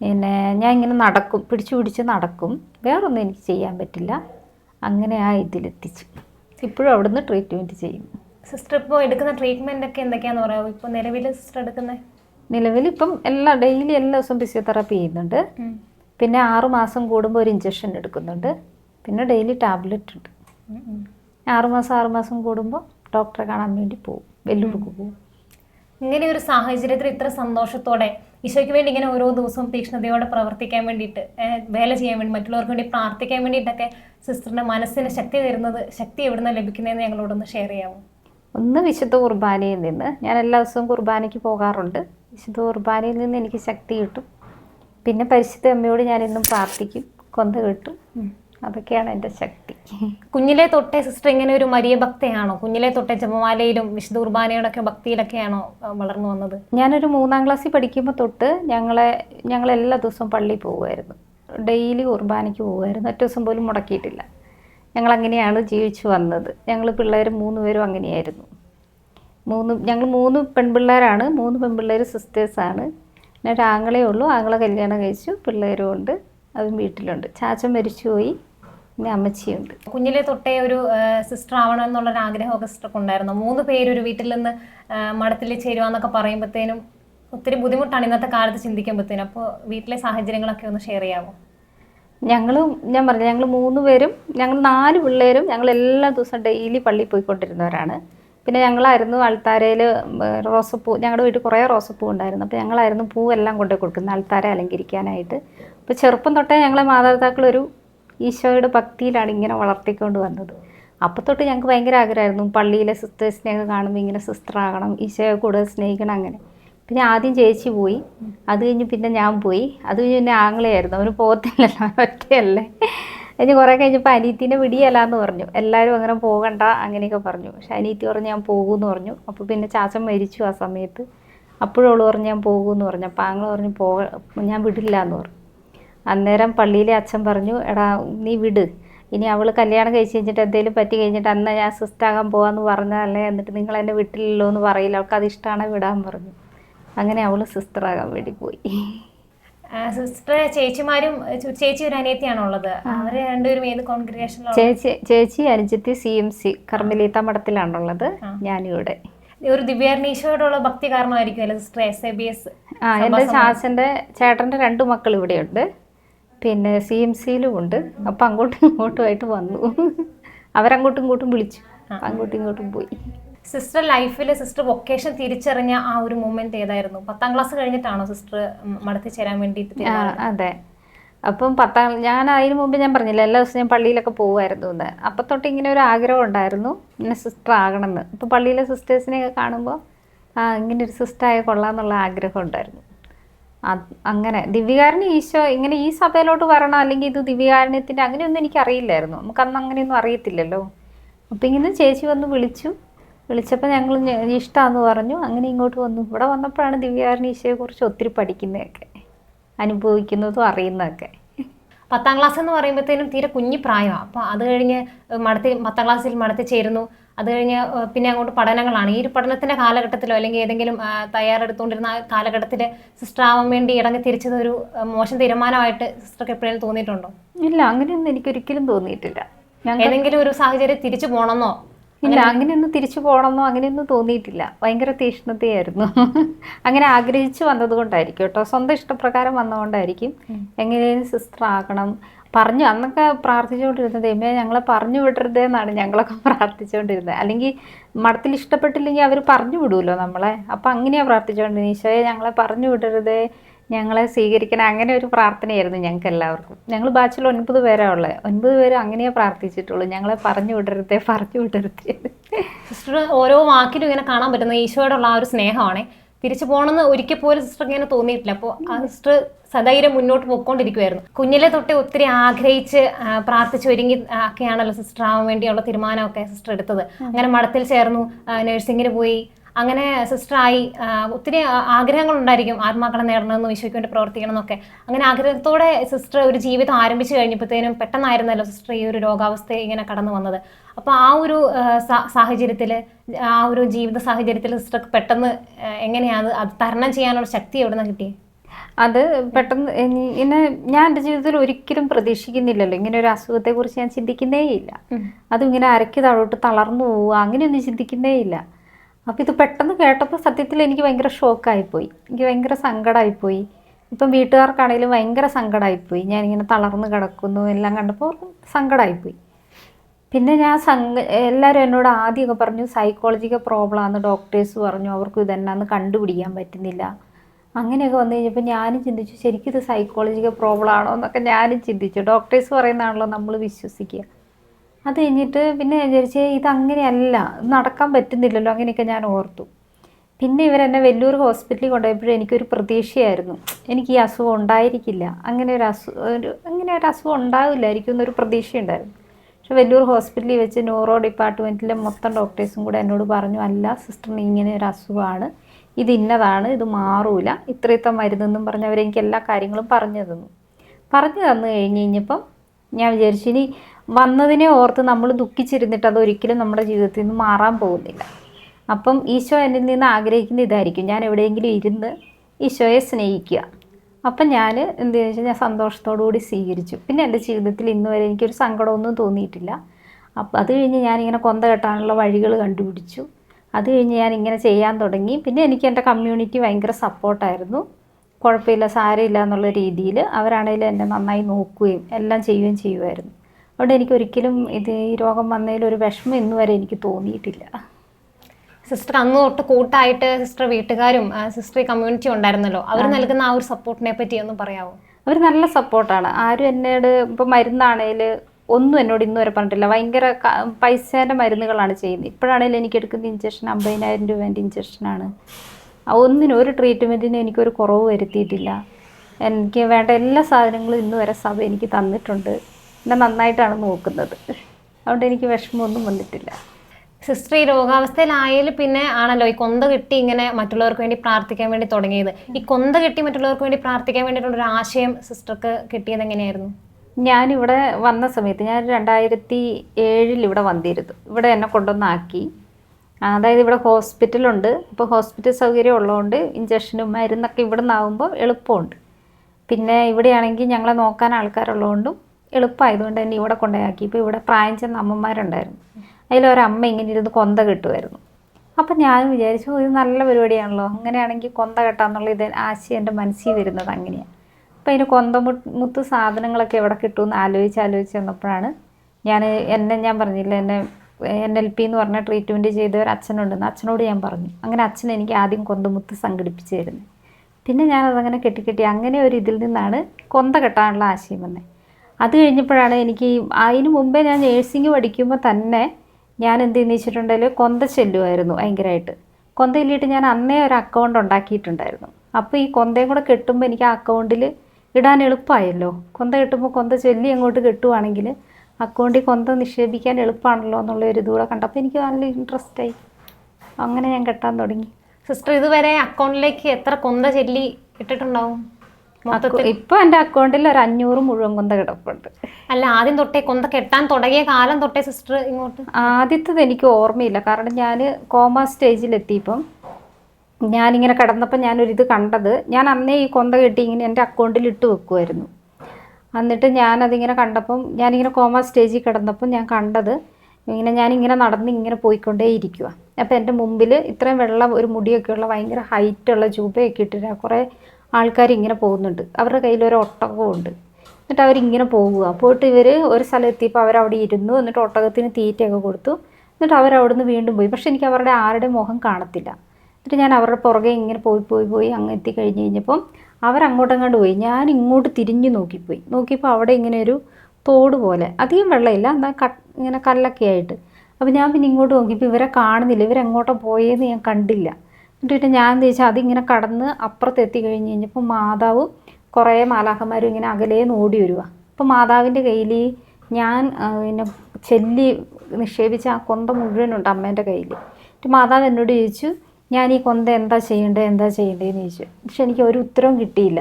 പിന്നെ ഞാൻ ഇങ്ങനെ നടക്കും. പിടിച്ചു പിടിച്ച് നടക്കും. വേറൊന്നും എനിക്ക് ചെയ്യാൻ പറ്റില്ല. അങ്ങനെ ആ ഇതിലെത്തിച്ചു. ഇപ്പോഴും അവിടുന്ന് ട്രീറ്റ്മെന്റ് ചെയ്യും. സിസ്റ്റർ ഇപ്പോൾ എടുക്കുന്ന ട്രീറ്റ്മെന്റ് ഒക്കെ എന്തൊക്കെയാന്ന് പറയാമോ ഇപ്പോൾ നിലവിൽ സിസ്റ്റർ എടുക്കുന്നത് നിലവിൽ ഇപ്പം എല്ലാ ഡെയിലി എല്ലാ ദിവസവും ഫിസിയോതെറാപ്പി ചെയ്യുന്നുണ്ട്. പിന്നെ ആറ് മാസം കൂടുമ്പോൾ ഒരു ഇഞ്ചക്ഷൻ എടുക്കുന്നുണ്ട്. പിന്നെ ഡെയിലി ടാബ്ലറ്റ് ഉണ്ട്. ആറുമാസം ആറുമാസം കൂടുമ്പോൾ ഡോക്ടറെ കാണാൻ വേണ്ടി പോകും വെല്ലൂർക്ക് പോകും ഇങ്ങനെ ഒരു സാഹചര്യത്തിൽ ഇത്ര സന്തോഷത്തോടെ ഈശോയ്ക്ക് വേണ്ടി ഇങ്ങനെ ഓരോ ദിവസവും തീക്ഷ്ണതയോടെ പ്രവർത്തിക്കാൻ വേണ്ടിയിട്ട് വേല ചെയ്യാൻ വേണ്ടി മറ്റുള്ളവർക്ക് വേണ്ടി പ്രാർത്ഥിക്കാൻ വേണ്ടിയിട്ടൊക്കെ സിസ്റ്ററിന്റെ മനസ്സിന് ശക്തി തരുന്നത് ശക്തി എവിടെ നിന്ന് ലഭിക്കുന്നതെന്ന് ഞങ്ങളോടൊന്ന് ഷെയർ ചെയ്യാമോ? ഒന്ന് വിശുദ്ധ കുർബാനയിൽ നിന്ന് ഞാൻ എല്ലാ ദിവസവും കുർബാനയ്ക്ക് പോകാറുണ്ട്. വിശുദ്ധ കുർബാനയിൽ നിന്ന് എനിക്ക് ശക്തി കിട്ടും. പിന്നെ പരിശുദ്ധ അമ്മയോട് ഞാൻ എന്നും പ്രാർത്ഥിക്കും കൊന്ത കിട്ടും. അതൊക്കെയാണ് എന്റെ ശക്തി. കുഞ്ഞിലെ തൊട്ടേ സിസ്റ്റർ ഇങ്ങനെ ഒരു മരിയ ഭക്തയാണോ? കുഞ്ഞിലെ തൊട്ടേ ജപമാലയിലും വിശുദ്ധ കുർബാനയോടൊക്കെ ഭക്തിയിലൊക്കെയാണോ വളർന്നു വന്നത്? ഞാനൊരു മൂന്നാം ക്ലാസ്സിൽ പഠിക്കുമ്പോൾ തൊട്ട് ഞങ്ങളെ ഞങ്ങൾ എല്ലാ ദിവസവും പള്ളിയിൽ പോകുമായിരുന്നു ഡെയിലി കുർബാനയ്ക്ക് പോകുമായിരുന്നു ഒറ്റ ദിവസം പോലും മുടക്കിയിട്ടില്ല. ഞങ്ങൾ അങ്ങനെയാണ് ജീവിച്ചു വന്നത്. ഞങ്ങൾ പിള്ളേർ മൂന്ന് പേരും അങ്ങനെയായിരുന്നു. മൂന്ന് ഞങ്ങൾ മൂന്ന് പെൺപിള്ളേരാണ്. മൂന്ന് പെൺപിള്ളേർ സിസ്റ്റേഴ്സാണ് പിന്നെ ഒരു ആങ്ങളേ ഉള്ളൂ. ആങ്ങളെ കല്യാണം കഴിച്ചു. പിള്ളേരും ഉണ്ട്. അതും വീട്ടിലുണ്ട്. ചാച്ചൻ മരിച്ചുപോയി. പിന്നെ അമ്മച്ചിയുണ്ട്. കുഞ്ഞിലെ തൊട്ടേ ഒരു സിസ്റ്റർ ആവണം എന്നുള്ള ഒരു ആഗ്രഹമൊക്കെ സിസ്റ്റർക്ക് ഉണ്ടായിരുന്നു. മൂന്ന് പേരൊരു വീട്ടിൽ നിന്ന് മഠത്തിൽ ചേരുവാന്നൊക്കെ പറയുമ്പോഴത്തേനും ഒത്തിരി ബുദ്ധിമുട്ടാണ് ഇന്നത്തെ കാലത്ത് ചിന്തിക്കുമ്പോഴത്തേനും അപ്പോൾ വീട്ടിലെ സാഹചര്യങ്ങളൊക്കെ ഒന്ന് ഷെയർ ചെയ്യാമോ ഞങ്ങൾ ഞാൻ പറഞ്ഞു ഞങ്ങൾ മൂന്ന് പേരും ഞങ്ങൾ നാല് പിള്ളേരും ഞങ്ങൾ എല്ലാ ദിവസവും ഡെയിലി പള്ളിയിൽ പോയിക്കൊണ്ടിരുന്നവരാണ്. പിന്നെ ഞങ്ങളായിരുന്നു അൾത്താരയിൽ റോസപ്പൂ ഞങ്ങളുടെ വീട്ടിൽ കുറേ റോസപ്പൂ ഉണ്ടായിരുന്നു. അപ്പോൾ ഞങ്ങളായിരുന്നു പൂവെല്ലാം കൊണ്ടുപോയി കൊടുക്കുന്നത് അൾത്താര അലങ്കരിക്കാനായിട്ട്. അപ്പോൾ ചെറുപ്പം തൊട്ടേ ഞങ്ങളെ മാതാപിതാക്കളൊരു ഈശോയുടെ ഭക്തിയിലാണ് ഇങ്ങനെ വളർത്തിക്കൊണ്ട് വന്നത്. അപ്പോൾ തൊട്ട് ഞങ്ങൾക്ക് ഭയങ്കര ആഗ്രഹമായിരുന്നു പള്ളിയിലെ സിസ്റ്റേഴ്സിനെയൊക്കെ കാണുമ്പോൾ ഇങ്ങനെ സിസ്റ്റർ ആകണം ഈശോയെ കൂടുതൽ സ്നേഹിക്കണം അങ്ങനെ. പിന്നെ ആദ്യം ചേച്ചി പോയി. അത് കഴിഞ്ഞ് പിന്നെ ഞാൻ പോയി. അത് കഴിഞ്ഞ് പിന്നെ ആങ്ങളെയായിരുന്നു. അവന് പോകത്തില്ലല്ലോ. ഒറ്റയല്ലേ. കഴിഞ്ഞ് കുറേ കഴിഞ്ഞപ്പോൾ അനീത്തിനെ വിടിയല്ലാന്ന് പറഞ്ഞു. എല്ലാവരും അങ്ങനെ പോകണ്ട അങ്ങനെയൊക്കെ പറഞ്ഞു. പക്ഷെ അനീത്തി പറഞ്ഞു ഞാൻ പോകുമെന്ന് പറഞ്ഞു. അപ്പോൾ പിന്നെ ചാച്ചൻ മരിച്ചു ആ സമയത്ത്. അപ്പോഴും അവൾ പറഞ്ഞു ഞാൻ പോകുമെന്ന് പറഞ്ഞു. അപ്പോൾ ആങ്ങളെ പറഞ്ഞു പോക ഞാൻ വിടില്ല എന്ന് പറഞ്ഞു. അന്നേരം പള്ളിയിലെ അച്ഛൻ പറഞ്ഞു എടാ നീ വിട്. ഇനി അവൾ കല്യാണം കഴിച്ച് കഴിഞ്ഞിട്ട് എന്തെങ്കിലും പറ്റി കഴിഞ്ഞിട്ട് അന്ന് ഞാൻ സിസ്റ്റാകാൻ പോകാമെന്ന് പറഞ്ഞതല്ലേ. എന്നിട്ട് നിങ്ങൾ എന്നെ വിട്ടില്ലല്ലോ എന്ന് പറയില്ല. അവൾക്ക് അത് ഇഷ്ടമാണ് വിടാൻ പറഞ്ഞു. അങ്ങനെ അവൾ സിസ്റ്ററാകാൻ വേണ്ടി പോയി. സിസ്റ്റർ ചേച്ചിമാരും ചേച്ചി ഒരു അനിയത്തിയാണുള്ളത് അവർ രണ്ടുപേരും ഏത് കോൺഗ്രിഗേഷനിലാണ് ചേച്ചി ചേച്ചി അനുജത്തി സി എം സി കർമ്മലീത്ത മഠത്തിലാണുള്ളത്. ഞാനിവിടെ. ഒരു ദിവ്യാർണീശോയോടുള്ള ഭക്തി കാരണമായിരിക്കും അല്ലേ sister S A B S ആ എന്റെ ചാച്ചന്റെ ചേട്ടന്റെ രണ്ട് മക്കൾ ഇവിടെയുണ്ട്. പിന്നെ സി എം സിയിലും ഉണ്ട്. അപ്പം അങ്ങോട്ടും ഇങ്ങോട്ടുമായിട്ട് വന്നു. അവരങ്ങോട്ടും ഇങ്ങോട്ടും വിളിച്ചു. അങ്ങോട്ടും ഇങ്ങോട്ടും പോയി. സിസ്റ്റർ ലൈഫിൽ സിസ്റ്റർ വൊക്കേഷൻ തിരിച്ചറിഞ്ഞ ആ ഒരു മൊമെന്റ് ഏതായിരുന്നു? പത്താം ക്ലാസ് കഴിഞ്ഞിട്ടാണോ സിസ്റ്റർ മടത്തി ചേരാൻ വേണ്ടിയിട്ട് അതെ. അപ്പം പത്താം ഞാൻ അതിന് മുമ്പ് ഞാൻ പറഞ്ഞില്ല എല്ലാ ദിവസവും ഞാൻ പള്ളിയിലൊക്കെ പോകുമായിരുന്നു എന്ന്. അപ്പം തൊട്ട് ഇങ്ങനെ ഒരു ആഗ്രഹം ഉണ്ടായിരുന്നു ഇങ്ങനെ സിസ്റ്റർ ആകണമെന്ന്. ഇപ്പം പള്ളിയിലെ സിസ്റ്റേഴ്സിനെയൊക്കെ കാണുമ്പോൾ ആ ഇങ്ങനെ ഒരു സിസ്റ്ററായ കൊള്ളാമെന്നുള്ള ആഗ്രഹം ഉണ്ടായിരുന്നു. അങ്ങനെ. ദിവ്യകാരുണ്യ ഈശോ ഇങ്ങനെ ഈ സഭയിലോട്ട് വരണം അല്ലെങ്കിൽ ഇത് ദിവ്യകാരണത്തിന്റെ അങ്ങനെയൊന്നും എനിക്ക് അറിയില്ലായിരുന്നു നമുക്ക് അന്ന് അങ്ങനെയൊന്നും അറിയത്തില്ലല്ലോ. അപ്പം ഇങ്ങനെ ചേച്ചി വന്ന് വിളിച്ചു. വിളിച്ചപ്പോൾ ഞങ്ങൾ ഇഷ്ടമാണെന്ന് പറഞ്ഞു. അങ്ങനെ ഇങ്ങോട്ട് വന്നു. ഇവിടെ വന്നപ്പോഴാണ് ദിവ്യകാരുണ്യ ഈശോയെക്കുറിച്ച് ഒത്തിരി പഠിക്കുന്നതൊക്കെ അനുഭവിക്കുന്നതും അറിയുന്നതൊക്കെ. പത്താം ക്ലാസ് എന്ന് പറയുമ്പോഴത്തേനും തീരെ കുഞ്ഞു പ്രായമാണ് അപ്പോൾ അത് കഴിഞ്ഞ് മടത്തി പത്താം ക്ലാസ്സിൽ മടത്തി ചേരുന്നു. അത് കഴിഞ്ഞ് പിന്നെ അങ്ങോട്ട് പഠനങ്ങളാണ്. ഈ ഒരു പഠനത്തിന്റെ കാലഘട്ടത്തിലോ അല്ലെങ്കിൽ ഏതെങ്കിലും തയ്യാറെടുത്തുകൊണ്ടിരുന്ന കാലഘട്ടത്തിൽ സിസ്റ്റർ ആവാൻ വേണ്ടി ഇറങ്ങി തിരിച്ചത് ഒരു മോശം തീരുമാനമായിട്ട് സിസ്റ്റർക്ക് എപ്പോഴെങ്കിലും തോന്നിയിട്ടുണ്ടോ? ഇല്ല അങ്ങനെയൊന്നും എനിക്കൊരിക്കലും തോന്നിയിട്ടില്ല. ഏതെങ്കിലും ഒരു സാഹചര്യം തിരിച്ചു പോകണമെന്നോ? ഇല്ല അങ്ങനെയൊന്നും തിരിച്ചു പോകണമെന്നോ അങ്ങനെയൊന്നും തോന്നിയിട്ടില്ല. ഭയങ്കര തീഷ്ണതയായിരുന്നു. അങ്ങനെ ആഗ്രഹിച്ചു വന്നതുകൊണ്ടായിരിക്കും കേട്ടോ. സ്വന്തം ഇഷ്ടപ്രകാരം വന്നതുകൊണ്ടായിരിക്കും എങ്ങനെയും സിസ്റ്റർ ആകണം. പറഞ്ഞു അന്നൊക്കെ പ്രാർത്ഥിച്ചുകൊണ്ടിരുന്നത് ദൈവമേ ഞങ്ങളെ പറഞ്ഞു വിടരുതേ എന്നാണ് ഞങ്ങളൊക്കെ പ്രാർത്ഥിച്ചുകൊണ്ടിരുന്നത്. അല്ലെങ്കിൽ മഠത്തിൽ ഇഷ്ടപ്പെട്ടില്ലെങ്കിൽ അവർ പറഞ്ഞു വിടുമല്ലോ നമ്മളെ? അപ്പം അങ്ങനെയാണ് പ്രാർത്ഥിച്ചുകൊണ്ടിരുന്നത്. ഈശോയെ ഞങ്ങളെ പറഞ്ഞു വിടരുതേ ഞങ്ങളെ സ്വീകരിക്കണം അങ്ങനെ ഒരു പ്രാർത്ഥനയായിരുന്നു ഞങ്ങൾക്ക് എല്ലാവർക്കും ഞങ്ങൾ ബാച്ചിൽ ഒൻപത് പേരാണ് ഉള്ളത് ഒൻപത് പേരും അങ്ങനെയേ പ്രാർത്ഥിച്ചിട്ടുള്ളൂ. ഞങ്ങളെ പറഞ്ഞു വിടരുതേ പറഞ്ഞു വിടരുതേ. സിസ്റ്റർ ഓരോ വാക്കിലും ഇങ്ങനെ കാണാൻ പറ്റുന്ന ഈശോയോടുള്ള ആ ഒരു സ്നേഹമാണ്. തിരിച്ചു പോകണമെന്ന് ഒരിക്കൽ പോലും സിസ്റ്റർ ഇങ്ങനെ തോന്നിയിട്ടില്ല. അപ്പോൾ ആ സിസ്റ്റർ സദൈര്യം മുന്നോട്ട് പോയിക്കൊണ്ടിരിക്കുമായിരുന്നു കുഞ്ഞിലെ തൊട്ട് ഒത്തിരി ആഗ്രഹിച്ച് പ്രാർത്ഥിച്ച് ഒരുങ്ങി ഒക്കെയാണല്ലോ സിസ്റ്റർ ആവാൻ വേണ്ടിയുള്ള തീരുമാനമൊക്കെ സിസ്റ്റർ എടുത്തത്. അങ്ങനെ മഠത്തിൽ ചേർന്നു നഴ്സിങ്ങിന് പോയി അങ്ങനെ സിസ്റ്ററായി ഒത്തിരി ആഗ്രഹങ്ങൾ ഉണ്ടായിരിക്കും ആത്മാക്കളെ നേടണമെന്നും ഈശോയ്ക്ക് വേണ്ടി പ്രവർത്തിക്കണം എന്നൊക്കെ അങ്ങനെ ആഗ്രഹത്തോടെ സിസ്റ്റർ ഒരു ജീവിതം ആരംഭിച്ചു കഴിഞ്ഞപ്പോഴത്തേനും പെട്ടെന്നായിരുന്നല്ലോ സിസ്റ്റർ ഈ ഒരു രോഗാവസ്ഥ ഇങ്ങനെ കടന്നു വന്നത്. അപ്പോൾ ആ ഒരു സാഹചര്യത്തിൽ ആ ഒരു ജീവിത സാഹചര്യത്തിൽ സിസ്റ്റർക്ക് പെട്ടെന്ന് എങ്ങനെയാണ് അത് തരണം ചെയ്യാനുള്ള ശക്തി എവിടെ നിന്ന് കിട്ടി അത് പെട്ടെന്ന് ഇന്ന് ഇങ്ങനെ ഞാൻ എന്റെ ജീവിതത്തിൽ ഒരിക്കലും പ്രതീക്ഷിക്കുന്നില്ലല്ലോ. ഇങ്ങനെ ഒരു അസുഖത്തെക്കുറിച്ച് ഞാൻ ചിന്തിക്കുന്നേയില്ല. അതും ഇങ്ങനെ അരക്ക് താഴോട്ട് തളർന്നു പോവുക അങ്ങനെയൊന്നും ചിന്തിക്കുന്നേ ഇല്ല അപ്പോൾ ഇത് പെട്ടെന്ന് കേട്ടപ്പോൾ സത്യത്തിൽ എനിക്ക് ഭയങ്കര ഷോക്കായിപ്പോയി. എനിക്ക് ഭയങ്കര സങ്കടമായിപ്പോയി ഇപ്പം വീട്ടുകാർക്കാണെങ്കിലും ഭയങ്കര സങ്കടമായിപ്പോയി ഞാനിങ്ങനെ തളർന്ന് കിടക്കുന്നു എല്ലാം കണ്ടപ്പോൾ സങ്കടമായിപ്പോയി പിന്നെ ഞാൻ സംഘ എല്ലാവരും എന്നോട് ആദ്യമൊക്കെ പറഞ്ഞു സൈക്കോളജിക്കൽ പ്രോബ്ലം ആണെന്ന് ഡോക്ടേഴ്സ് പറഞ്ഞു. അവർക്ക് ഇതെന്നാന്ന് കണ്ടുപിടിക്കാൻ പറ്റുന്നില്ല. അങ്ങനെയൊക്കെ വന്നു കഴിഞ്ഞപ്പോൾ ഞാനും ചിന്തിച്ചു ശരിക്കും ഇത് സൈക്കോളജിക്കൽ പ്രോബ്ലം ആണോ? എന്നൊക്കെ ഞാനും ചിന്തിച്ചു. ഡോക്ടേഴ്സ് പറയുന്നതാണല്ലോ നമ്മൾ വിശ്വസിക്കുക. അത് കഴിഞ്ഞിട്ട് പിന്നെ വിചാരിച്ച് ഇതങ്ങനെയല്ല നടക്കാൻ പറ്റുന്നില്ലല്ലോ അങ്ങനെയൊക്കെ ഞാൻ ഓർത്തു. പിന്നെ ഇവരെന്നെ വെല്ലൂർ ഹോസ്പിറ്റലിൽ കൊണ്ടുപോയപ്പോഴും എനിക്കൊരു പ്രതീക്ഷയായിരുന്നു. എനിക്ക് ഈ അസുഖം ഉണ്ടായിരിക്കില്ല. അങ്ങനെ ഒരു അസു അങ്ങനെ ഒരു അസുഖം ഉണ്ടാവില്ലായിരിക്കും എന്നൊരു പ്രതീക്ഷയുണ്ടായിരുന്നു. പക്ഷെ വെല്ലൂർ ഹോസ്പിറ്റലിൽ വെച്ച് ന്യൂറോ ഡിപ്പാർട്ട്മെന്റിലെ മൊത്തം ഡോക്ടേഴ്സും കൂടെ എന്നോട് പറഞ്ഞു അല്ല സിസ്റ്ററിന് ഇങ്ങനെ ഒരു അസുഖമാണ്. ഇത് ഇന്നതാണ് ഇത് മാറൂല. ഇത്രയത്തെ മരുന്നെന്നും പറഞ്ഞ് അവരെനിക്ക് എല്ലാ കാര്യങ്ങളും പറഞ്ഞു തന്നു. പറഞ്ഞു തന്നു കഴിഞ്ഞ് കഴിഞ്ഞപ്പം ഞാൻ വിചാരിച്ചു ഇനി വന്നതിനെ ഓർത്ത് നമ്മൾ ദുഃഖിച്ചിരുന്നിട്ട് അത് ഒരിക്കലും നമ്മുടെ ജീവിതത്തിൽ നിന്ന് മാറാൻ പോകുന്നില്ല. അപ്പം ഈശോ എന്നിൽ നിന്ന് ആഗ്രഹിക്കുന്ന ഇതായിരിക്കും. ഞാൻ എവിടെയെങ്കിലും ഇരുന്ന് ഈശോയെ സ്നേഹിക്കുക. അപ്പം ഞാൻ എന്ത് വെച്ചാൽ ഞാൻ സന്തോഷത്തോടു കൂടി സ്വീകരിച്ചു. പിന്നെ എന്റെ ജീവിതത്തിൽ ഇന്ന് വരെ എനിക്കൊരു സങ്കടമൊന്നും തോന്നിയിട്ടില്ല. അപ്പം അത് കഴിഞ്ഞ് ഞാനിങ്ങനെ കൊന്ത കെട്ടാനുള്ള വഴികൾ കണ്ടുപിടിച്ചു. അത് കഴിഞ്ഞ് ഞാൻ ഇങ്ങനെ ചെയ്യാൻ തുടങ്ങി. പിന്നെ എനിക്ക് എന്റെ കമ്മ്യൂണിറ്റി ഭയങ്കര സപ്പോർട്ടായിരുന്നു. കുഴപ്പമില്ല സാരമില്ല എന്നുള്ള രീതിയിൽ അവരാണെങ്കിലും എന്നെ നന്നായി നോക്കുകയും എല്ലാം ചെയ്യുകയും ചെയ്യുമായിരുന്നു. അതുകൊണ്ട് എനിക്ക് ഒരിക്കലും ഇത് ഈ രോഗം വന്നതിൽ ഒരു വിഷമം ഇന്ന് വരെ എനിക്ക് തോന്നിയിട്ടില്ല. സിസ്റ്റർ അന്ന് തൊട്ട് കൂട്ടായിട്ട് സിസ്റ്റർ വീട്ടുകാരും സിസ്റ്റർ കമ്മ്യൂണിറ്റി ഉണ്ടായിരുന്നല്ലോ. അവർ നൽകുന്ന ആ ഒരു സപ്പോർട്ടിനെ പറ്റി ഒന്ന് പറയാമോ അവർ നല്ല സപ്പോർട്ടാണ് ആരും എന്നോട് ഇപ്പം മരുന്നാണേൽ ഒന്നും എന്നോട് ഇന്നു വരെ പറഞ്ഞിട്ടില്ല. ഭയങ്കര പൈസേന്റെ മരുന്നുകളാണ് ചെയ്യുന്നത്. ഇപ്പോഴാണെങ്കിലും എനിക്ക് എടുക്കുന്ന ഇഞ്ചക്ഷൻ അമ്പതിനായിരം രൂപേന്റെ ഇഞ്ചക്ഷനാണ് ഒന്നിനും ഒരു ട്രീറ്റ്മെന്റിനും എനിക്കൊരു കുറവ് വരുത്തിയിട്ടില്ല. എനിക്ക് വേണ്ട എല്ലാ സാധനങ്ങളും ഇന്നു വരെ സഭ എനിക്ക് തന്നിട്ടുണ്ട്. എന്നെ നന്നായിട്ടാണ് നോക്കുന്നത്. അതുകൊണ്ട് എനിക്ക് വിഷമമൊന്നും വന്നിട്ടില്ല. സിസ്റ്റർ ഈ രോഗാവസ്ഥയിലായാലും പിന്നെ ആണല്ലോ ഈ കൊന്ത കിട്ടി ഇങ്ങനെ മറ്റുള്ളവർക്ക് വേണ്ടി പ്രാർത്ഥിക്കാൻ വേണ്ടി തുടങ്ങിയത്. ഈ കൊന്ത കിട്ടി മറ്റുള്ളവർക്ക് വേണ്ടി പ്രാർത്ഥിക്കാൻ വേണ്ടിയിട്ടുള്ള ഒരു ആശയം സിസ്റ്റർക്ക് കിട്ടിയത് എങ്ങനെയായിരുന്നു? ഞാനിവിടെ വന്ന സമയത്ത് ഞാൻ രണ്ടായിരത്തി ഏഴിൽ ഇവിടെ വന്നിരുന്നു. ഇവിടെ എന്നെ കൊണ്ടുവന്നാക്കി. അതായത് ഇവിടെ ഹോസ്പിറ്റലുണ്ട്. ഇപ്പോൾ ഹോസ്പിറ്റൽ സൗകര്യം ഉള്ളതുകൊണ്ട് ഇഞ്ചക്ഷനും മരുന്നൊക്കെ ഇവിടെ നിന്നാകുമ്പോൾ എളുപ്പമുണ്ട്. പിന്നെ ഇവിടെയാണെങ്കിൽ ഞങ്ങളെ നോക്കാൻ ആൾക്കാരുള്ളതുകൊണ്ടും എളുപ്പമായതുകൊണ്ട് തന്നെ ഇവിടെ കൊണ്ടുപോയാക്കി ഇപ്പോൾ ഇവിടെ പ്രായം ചെന്ന അമ്മമാരുണ്ടായിരുന്നു. അതിലൊരമ്മ ഇങ്ങനെ ഇരുന്ന് കൊന്ത കെട്ടുമായിരുന്നു. അപ്പം ഞാൻ വിചാരിച്ചു ഇത് നല്ല പരിപാടിയാണല്ലോ. അങ്ങനെയാണെങ്കിൽ കൊന്ത കെട്ടാന്നുള്ള ഇത് ആശയം എന്റെ മനസ്സിൽ വരുന്നത് അങ്ങനെയാണ് അപ്പം അതിന് കൊന്ത മുത്ത് സാധനങ്ങളൊക്കെ എവിടെ കിട്ടുമെന്ന് ആലോചിച്ച് ആലോചിച്ച് വന്നപ്പോഴാണ് ഞാൻ എന്നെ ഞാൻ പറഞ്ഞില്ല എന്നെ എൻ എൽ പി എന്ന് പറഞ്ഞ ട്രീറ്റ്മെന്റ് ചെയ്ത ഒരു അച്ഛനുണ്ടെന്ന് അച്ഛനോട് ഞാൻ പറഞ്ഞു. അങ്ങനെ അച്ഛൻ എനിക്ക് ആദ്യം കൊന്തമുത്ത് സംഘടിപ്പിച്ചു തരുന്നത്. പിന്നെ ഞാനതങ്ങനെ കെട്ടിക്കെട്ടി കെട്ടി അങ്ങനെ ഒരു ഇതിൽ നിന്നാണ് കൊന്ത കെട്ടാനുള്ള ആശയം വന്നത് അത് കഴിഞ്ഞപ്പോഴാണ് എനിക്ക് അതിന് മുമ്പേ ഞാൻ നേഴ്സിംഗ് പഠിക്കുമ്പോൾ തന്നെ ഞാൻ എന്ത് ചെയ്യുന്ന വെച്ചിട്ടുണ്ടെങ്കിൽ കൊന്ത ചെല്ലുമായിരുന്നു ഭയങ്കരമായിട്ട് കൊന്ത ചെല്ലിയിട്ട് ഞാൻ അന്നേ ഒരു അക്കൗണ്ട് ഉണ്ടാക്കിയിട്ടുണ്ടായിരുന്നു. അപ്പോൾ ഈ കൊന്തയും കൂടെ കെട്ടുമ്പോൾ എനിക്ക് ആ അക്കൗണ്ടിൽ ഇടാൻ എളുപ്പമായല്ലോ കൊന്ത കെട്ടുമ്പോൾ കൊന്ത ചൊല്ലി അങ്ങോട്ട് കെട്ടുവാണെങ്കിൽ അക്കൗണ്ടിൽ കൊന്ത നിക്ഷേപിക്കാൻ എളുപ്പമാണല്ലോ എന്നുള്ള ഒരു ഇതുകൂടെ കണ്ടപ്പോൾ എനിക്ക് നല്ല ഇൻട്രസ്റ്റ് ആയി. അങ്ങനെ ഞാൻ കെട്ടാൻ തുടങ്ങി. സിസ്റ്റർ ഇതുവരെ അക്കൗണ്ടിലേക്ക് എത്ര കൊന്ത ചെല്ലി ഇട്ടിട്ടുണ്ടാവും? മൊത്തത്തിൽ എന്റെ എന്റെ അക്കൗണ്ടിൽ ഒരു അഞ്ഞൂറ് മുഴുവൻ കൊന്ത കിടപ്പുണ്ട്. അല്ല ആദ്യം തൊട്ടേ കൊന്ത കെട്ടാൻ തുടങ്ങിയ കാലം തൊട്ടേ സിസ്റ്റർ ഇങ്ങോട്ട്. ആദ്യത്തത് എനിക്ക് ഓർമ്മയില്ല. കാരണം ഞാൻ കോമ സ്റ്റേജിലെത്തിയപ്പം ഞാനിങ്ങനെ കിടന്നപ്പോൾ ഞാനൊരിത് കണ്ടത്. ഞാൻ അന്നേ ഈ കൊന്ത കെട്ടി ഇങ്ങനെ എന്റെ അക്കൗണ്ടിൽ ഇട്ട് വെക്കുമായിരുന്നു എന്നിട്ട് ഞാനതിങ്ങനെ കണ്ടപ്പം ഞാനിങ്ങനെ കോമ സ്റ്റേജിൽ കിടന്നപ്പം ഞാൻ കണ്ടത് ഇങ്ങനെ ഞാനിങ്ങനെ നടന്ന് ഇങ്ങനെ പോയിക്കൊണ്ടേ ഇരിക്കുക അപ്പോൾ എന്റെ മുമ്പിൽ ഇത്രയും വെള്ളം ഒരു മുടിയൊക്കെയുള്ള ഭയങ്കര ഹൈറ്റുള്ള ചൂപ്പയൊക്കെ ഇട്ടിട്ട് കുറേ ആൾക്കാർ ഇങ്ങനെ പോകുന്നുണ്ട്. അവരുടെ കയ്യിൽ ഒരു ഒട്ടകവും ഉണ്ട് എന്നിട്ട് അവരിങ്ങനെ പോവുക. പോയിട്ട് ഇവർ ഒരു സ്ഥലം എത്തിയപ്പോൾ അവരവിടെ ഇരുന്നു. എന്നിട്ട് ഒട്ടകത്തിന് തീറ്റയൊക്കെ കൊടുത്തു. എന്നിട്ട് അവരവിടുന്ന് വീണ്ടും പോയി. പക്ഷെ എനിക്ക് അവരുടെ ആരുടെ മുഖം കാണത്തില്ല. എന്നിട്ട് ഞാൻ അവരുടെ പുറകെ ഇങ്ങനെ പോയി പോയി പോയി അങ്ങ് എത്തിക്കഴിഞ്ഞ് കഴിഞ്ഞപ്പം അവരങ്ങോട്ടങ്ങോട്ട് പോയി. ഞാൻ ഇങ്ങോട്ട് തിരിഞ്ഞു നോക്കിപ്പോയി. നോക്കിയപ്പോൾ അവിടെ ഇങ്ങനെ ഒരു തോട് പോലെ. അധികം വെള്ളമില്ല. എന്നാൽ ക ഇങ്ങനെ കല്ലൊക്കെ ആയിട്ട്. അപ്പോൾ ഞാൻ പിന്നെ ഇങ്ങോട്ട് നോക്കിയപ്പോൾ ഇവരെ കാണുന്നില്ല. ഇവരെങ്ങോട്ടോ പോയെന്ന് ഞാൻ കണ്ടില്ല. എന്നിട്ട് ഞാൻ എന്താ അതിങ്ങനെ കടന്ന് അപ്പുറത്തെത്തി കഴിഞ്ഞ് കഴിഞ്ഞപ്പോൾ മാതാവ് കുറേ മാലാഹന്മാരും ഇങ്ങനെ അകലേ ഓടി വരിക അപ്പോൾ മാതാവിന്റെ കയ്യിൽ ഞാൻ പിന്നെ ചെല്ലി നിക്ഷേപിച്ച ആ കൊന്ത മുഴുവനുണ്ട് അമ്മേന്റെ കയ്യിൽ. എന്നിട്ട് മാതാവ് എന്നോട് ചോദിച്ചു ഞാൻ ഈ കൊന്ത എന്താ ചെയ്യേണ്ടത് എന്താ ചെയ്യേണ്ടതെന്ന് ചോദിച്ചു. പക്ഷെ എനിക്ക് ഒരു ഉത്തരവും കിട്ടിയില്ല.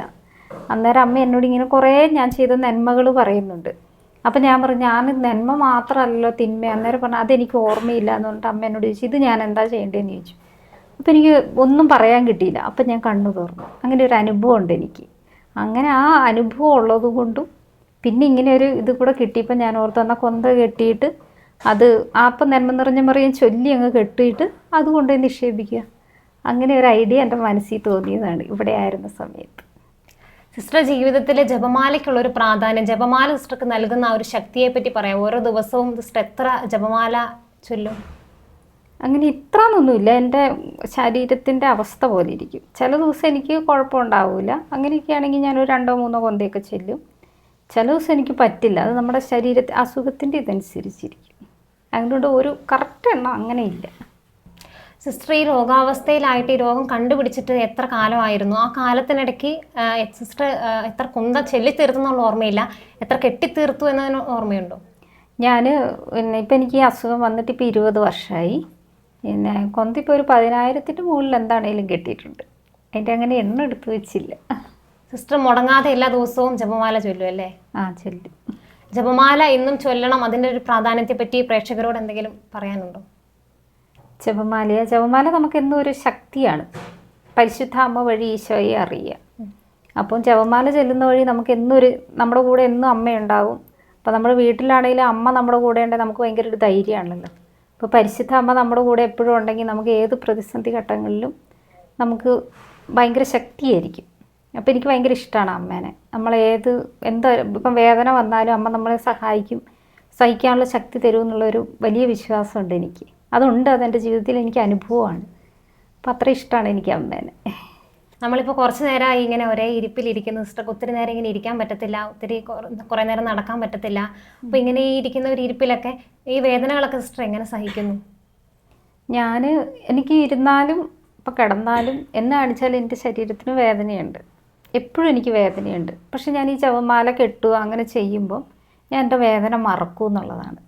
അന്നേരം അമ്മ എന്നോട് ഇങ്ങനെ കുറേ ഞാൻ ചെയ്ത നന്മകൾ പറയുന്നുണ്ട്. അപ്പം ഞാൻ പറഞ്ഞു ഞാൻ നന്മ മാത്രമല്ലല്ലോ തിന്മ. അന്നേരം പറഞ്ഞു അതെനിക്ക് ഓർമ്മയില്ല എന്ന് പറഞ്ഞിട്ട് അമ്മ എന്നോട് ചോദിച്ചു ഇത് ഞാൻ എന്താ ചെയ്യേണ്ടതെന്ന് ചോദിച്ചു. അപ്പം എനിക്ക് ഒന്നും പറയാൻ കിട്ടിയില്ല. അപ്പം ഞാൻ കണ്ണു തുറന്നു. അങ്ങനെ ഒരു അനുഭവം ഉണ്ട് എനിക്ക്. അങ്ങനെ ആ അനുഭവം ഉള്ളത് കൊണ്ടും പിന്നെ ഇങ്ങനെ ഒരു ഇത് കൂടെ കിട്ടിയപ്പോൾ ഞാൻ ഓർത്ത് എന്നാൽ കൊന്ത കെട്ടിയിട്ട് അത് ആപ്പം നന്മ നിറഞ്ഞ മറിയും ചൊല്ലി അങ്ങ് കെട്ടിയിട്ട് അതുകൊണ്ട് നിക്ഷേപിക്കുക. അങ്ങനെ ഒരു ഐഡിയ എന്റെ മനസ്സിൽ തോന്നിയതാണ്. ഇവിടെ ആയിരുന്ന സമയത്ത്. സിസ്റ്റർ ജീവിതത്തിലെ ജപമാലയ്ക്കുള്ള ഒരു പ്രാധാന്യം ജപമാല സിസ്റ്റർക്ക് നൽകുന്ന ആ ഒരു ശക്തിയെ പറ്റി പറയാം. ഓരോ ദിവസവും സിസ്റ്റർ എത്ര ജപമാല ചൊല്ലും? അങ്ങനെ ഇത്ര ഒന്നുമില്ല എന്റെ ശരീരത്തിന്റെ അവസ്ഥ പോലെ ഇരിക്കും. ചില ദിവസം എനിക്ക് കുഴപ്പമുണ്ടാവില്ല അങ്ങനെയൊക്കെ ആണെങ്കിൽ ഞാനൊരു രണ്ടോ മൂന്നോ കൊന്തയൊക്കെ ചെല്ലും. ചില ദിവസം എനിക്ക് പറ്റില്ല. അത് നമ്മുടെ ശരീരത്തെ അസുഖത്തിന്റെ ഇതനുസരിച്ചിരിക്കും. അതുകൊണ്ട് ഒരു കറക്റ്റ് എണ്ണം അങ്ങനെ ഇല്ല സിസ്റ്റർ ഈ രോഗാവസ്ഥയിലായിട്ട് ഈ രോഗം കണ്ടുപിടിച്ചിട്ട് എത്ര കാലമായിരുന്നു? ആ കാലത്തിനിടയ്ക്ക് സിസ്റ്റർ എത്ര കുന്ത ചെല്ലിത്തീർത്തു എന്നുള്ള ഓർമ്മയില്ല? എത്ര കെട്ടിത്തീർത്തു എന്നതിന് ഓർമ്മയുണ്ടോ? ഞാൻ പിന്നെ ഇപ്പം എനിക്ക് ഈ അസുഖം വന്നിട്ട് ഇപ്പോൾ ഇരുപത് വർഷമായി പിന്നെ കൊന്തിപ്പോൾ ഒരു പതിനായിരത്തിന്റെ മുകളിൽ എന്താണേലും കിട്ടിയിട്ടുണ്ട്. അതിന്റെ അങ്ങനെ എണ്ണ എടുത്ത് വെച്ചില്ല. സിസ്റ്റർ മുടങ്ങാതെ എല്ലാ ദിവസവും ജപമാല ചൊല്ലും അല്ലേ? ആ ചൊല്ലും. ജപമാല ഇന്നും ചൊല്ലണം അതിന്റെ ഒരു പ്രാധാന്യത്തെ പറ്റി പ്രേക്ഷകരോട് എന്തെങ്കിലും പറയാനുണ്ടോ? ജപമാലയ ജപമാല നമുക്ക് എന്നും ഒരു ശക്തിയാണ്. പരിശുദ്ധ അമ്മ വഴി ഈശോയെ അറിയുക. അപ്പം ജപമാല ചെല്ലുന്ന വഴി നമുക്ക് എന്നൊരു നമ്മുടെ കൂടെ എന്നും അമ്മയുണ്ടാവും. അപ്പോൾ നമ്മുടെ വീട്ടിലാണെങ്കിലും അമ്മ നമ്മുടെ കൂടെ ഉണ്ടെങ്കിൽ നമുക്ക് ഭയങ്കര ഒരു ധൈര്യമാണല്ലോ. അപ്പോൾ പരിശുദ്ധ അമ്മ നമ്മുടെ കൂടെ എപ്പോഴും ഉണ്ടെങ്കിൽ നമുക്ക് ഏത് പ്രതിസന്ധി ഘട്ടങ്ങളിലും നമുക്ക് ഭയങ്കര ശക്തിയായിരിക്കും. അപ്പോൾ എനിക്ക് ഭയങ്കര ഇഷ്ടമാണ് അമ്മേനെ. നമ്മളേത് എന്താ ഇപ്പം വേദന വന്നാലും അമ്മ നമ്മളെ സഹായിക്കും. സഹിക്കാനുള്ള ശക്തി തരും എന്നുള്ളൊരു വലിയ വിശ്വാസമുണ്ട് എനിക്ക്. അതുണ്ട് അതെന്റെ ജീവിതത്തിൽ എനിക്ക് അനുഭവമാണ്. അപ്പോൾ അത്ര ഇഷ്ടമാണ് എനിക്ക് അമ്മേനെ. നമ്മളിപ്പോൾ കുറച്ച് നേരമായി ഇങ്ങനെ ഒരേ ഇരിപ്പിലിരിക്കുന്ന. സിസ്റ്റർക്ക് ഒത്തിരി നേരം ഇങ്ങനെ ഇരിക്കാൻ പറ്റത്തില്ല. ഒത്തിരി കുറേ നേരം നടക്കാൻ പറ്റത്തില്ല. അപ്പോൾ ഇങ്ങനെ ഈ ഇരിക്കുന്ന ഒരു ഇരിപ്പിലൊക്കെ ഈ വേദനകളൊക്കെ സിസ്റ്റർ എങ്ങനെ സഹിക്കുന്നു? ഞാൻ എനിക്ക് ഇരുന്നാലും ഇപ്പം കിടന്നാലും എന്നെ കാണിച്ചാൽ എന്റെ ശരീരത്തിന് വേദനയുണ്ട്. എപ്പോഴും എനിക്ക് വേദനയുണ്ട്. പക്ഷെ ഞാൻ ഈ ചവമാല കെട്ടുക അങ്ങനെ ചെയ്യുമ്പോൾ ഞാൻ എന്റെ വേദന മറക്കൂ എന്നുള്ളതാണ്.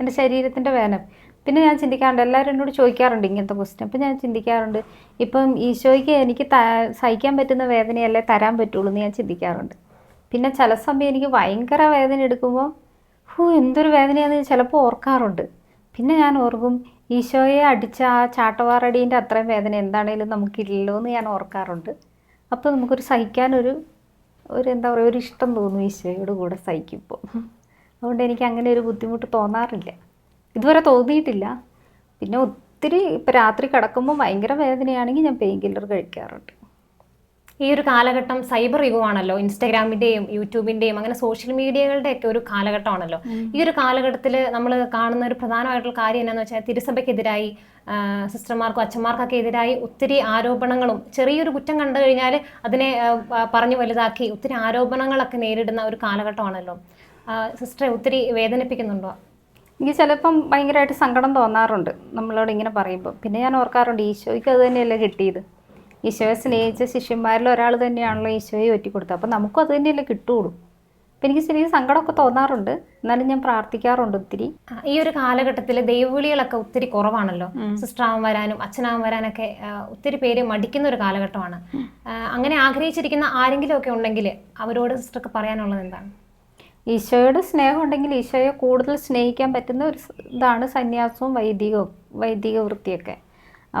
എന്റെ ശരീരത്തിന്റെ വേദന പിന്നെ ഞാൻ ചിന്തിക്കാറുണ്ട് എല്ലാവരും എന്നോട് ചോദിക്കാറുണ്ട് ഇങ്ങനത്തെ ക്വസ്റ്റ്യൻ അപ്പം ഞാൻ ചിന്തിക്കാറുണ്ട് ഇപ്പം ഈശോയ്ക്ക് എനിക്ക് സഹിക്കാൻ പറ്റുന്ന വേദനയല്ലേ തരാൻ പറ്റുള്ളൂ എന്ന് ഞാൻ ചിന്തിക്കാറുണ്ട്. പിന്നെ ചില സമയം എനിക്ക് ഭയങ്കര വേദന എടുക്കുമ്പോൾ ഹൂ എന്തൊരു വേദനയാണെന്ന് ചിലപ്പോൾ ഓർക്കാറുണ്ട്. പിന്നെ ഞാൻ ഓർക്കും ഈശോയെ അടിച്ച ആ ചാട്ടവാറടീന്റെ അത്രയും വേദന എന്താണേലും നമുക്കില്ലല്ലോ എന്ന് ഞാൻ ഓർക്കാറുണ്ട്. അപ്പോൾ നമുക്കൊരു സഹിക്കാനൊരു ഒരു എന്താ പറയുക ഒരു ഇഷ്ടം തോന്നും ഈശോയോട് കൂടെ സഹിക്കുമ്പോൾ അതുകൊണ്ട് എനിക്ക് അങ്ങനെ ഒരു ബുദ്ധിമുട്ട് തോന്നാറില്ല. ഇതുവരെ തോന്നിയിട്ടില്ല. പിന്നെ ഒത്തിരി ഇപ്പം രാത്രി കിടക്കുമ്പോൾ ഭയങ്കര വേദനയാണെങ്കിൽ ഞാൻ പെയിൻ കില്ലർ കഴിക്കാറുണ്ട്. ഈ ഒരു കാലഘട്ടം സൈബർ യുഗമാണല്ലോ ഇൻസ്റ്റാഗ്രാമിന്റെയും യൂട്യൂബിന്റെയും അങ്ങനെ സോഷ്യൽ മീഡിയകളുടെ ഒക്കെ ഒരു കാലഘട്ടമാണല്ലോ. ഈ ഒരു കാലഘട്ടത്തിൽ നമ്മൾ കാണുന്ന ഒരു പ്രധാനമായിട്ടുള്ള കാര്യം എന്നാന്ന് വെച്ചാൽ തിരുസഭയ്ക്കെതിരായി സിസ്റ്റർമാർക്കും അച്ഛന്മാർക്കൊക്കെ എതിരായി ഒത്തിരി ആരോപണങ്ങളും ചെറിയൊരു കുറ്റം കണ്ടു കഴിഞ്ഞാൽ അതിനെ പറഞ്ഞു വലുതാക്കി ഒത്തിരി ആരോപണങ്ങളൊക്കെ നേരിടുന്ന ഒരു കാലഘട്ടമാണല്ലോ. സിസ്റ്ററെ ഒത്തിരി വേദനിപ്പിക്കുന്നുണ്ടോ? എനിക്ക് ചിലപ്പം ഭയങ്കരമായിട്ട് സങ്കടം തോന്നാറുണ്ട് നമ്മളോട് ഇങ്ങനെ പറയുമ്പോൾ പിന്നെ ഞാൻ ഓർക്കാറുണ്ട് ഈശോയ്ക്ക് അത് തന്നെയല്ലേ കിട്ടിയത്? ഈശോയെ സ്നേഹിച്ച ശിഷ്യന്മാരിൽ ഒരാൾ തന്നെയാണല്ലോ ഈശോയെ ഒറ്റിക്കൊടുത്തത് അപ്പം നമുക്കും അത് തന്നെയല്ലേ കിട്ടുകയുള്ളൂ അപ്പം എനിക്ക് ശരിക്കും സങ്കടമൊക്കെ തോന്നാറുണ്ട്. എന്നാലും ഞാൻ പ്രാർത്ഥിക്കാറുണ്ട് ഒത്തിരി. ഈ ഒരു കാലഘട്ടത്തിൽ ദൈവവിളികളൊക്കെ ഒത്തിരി കുറവാണല്ലോ. സിസ്റ്ററാവാൻ വരാനും അച്ഛനാവാൻ വരാനൊക്കെ ഒത്തിരി പേര് മടിക്കുന്ന ഒരു കാലഘട്ടമാണ്. അങ്ങനെ ആഗ്രഹിച്ചിരിക്കുന്ന ആരെങ്കിലും ഒക്കെ ഉണ്ടെങ്കിൽ അവരോട് സിസ്റ്റർക്ക് പറയാനുള്ളത് എന്താണ്? ഈശോയോട് സ്നേഹം ഉണ്ടെങ്കിൽ ഈശോയെ കൂടുതൽ സ്നേഹിക്കാൻ പറ്റുന്ന ഒരു ഇതാണ് സന്യാസവും വൈദികവും വൈദിക വൃത്തിയൊക്കെ.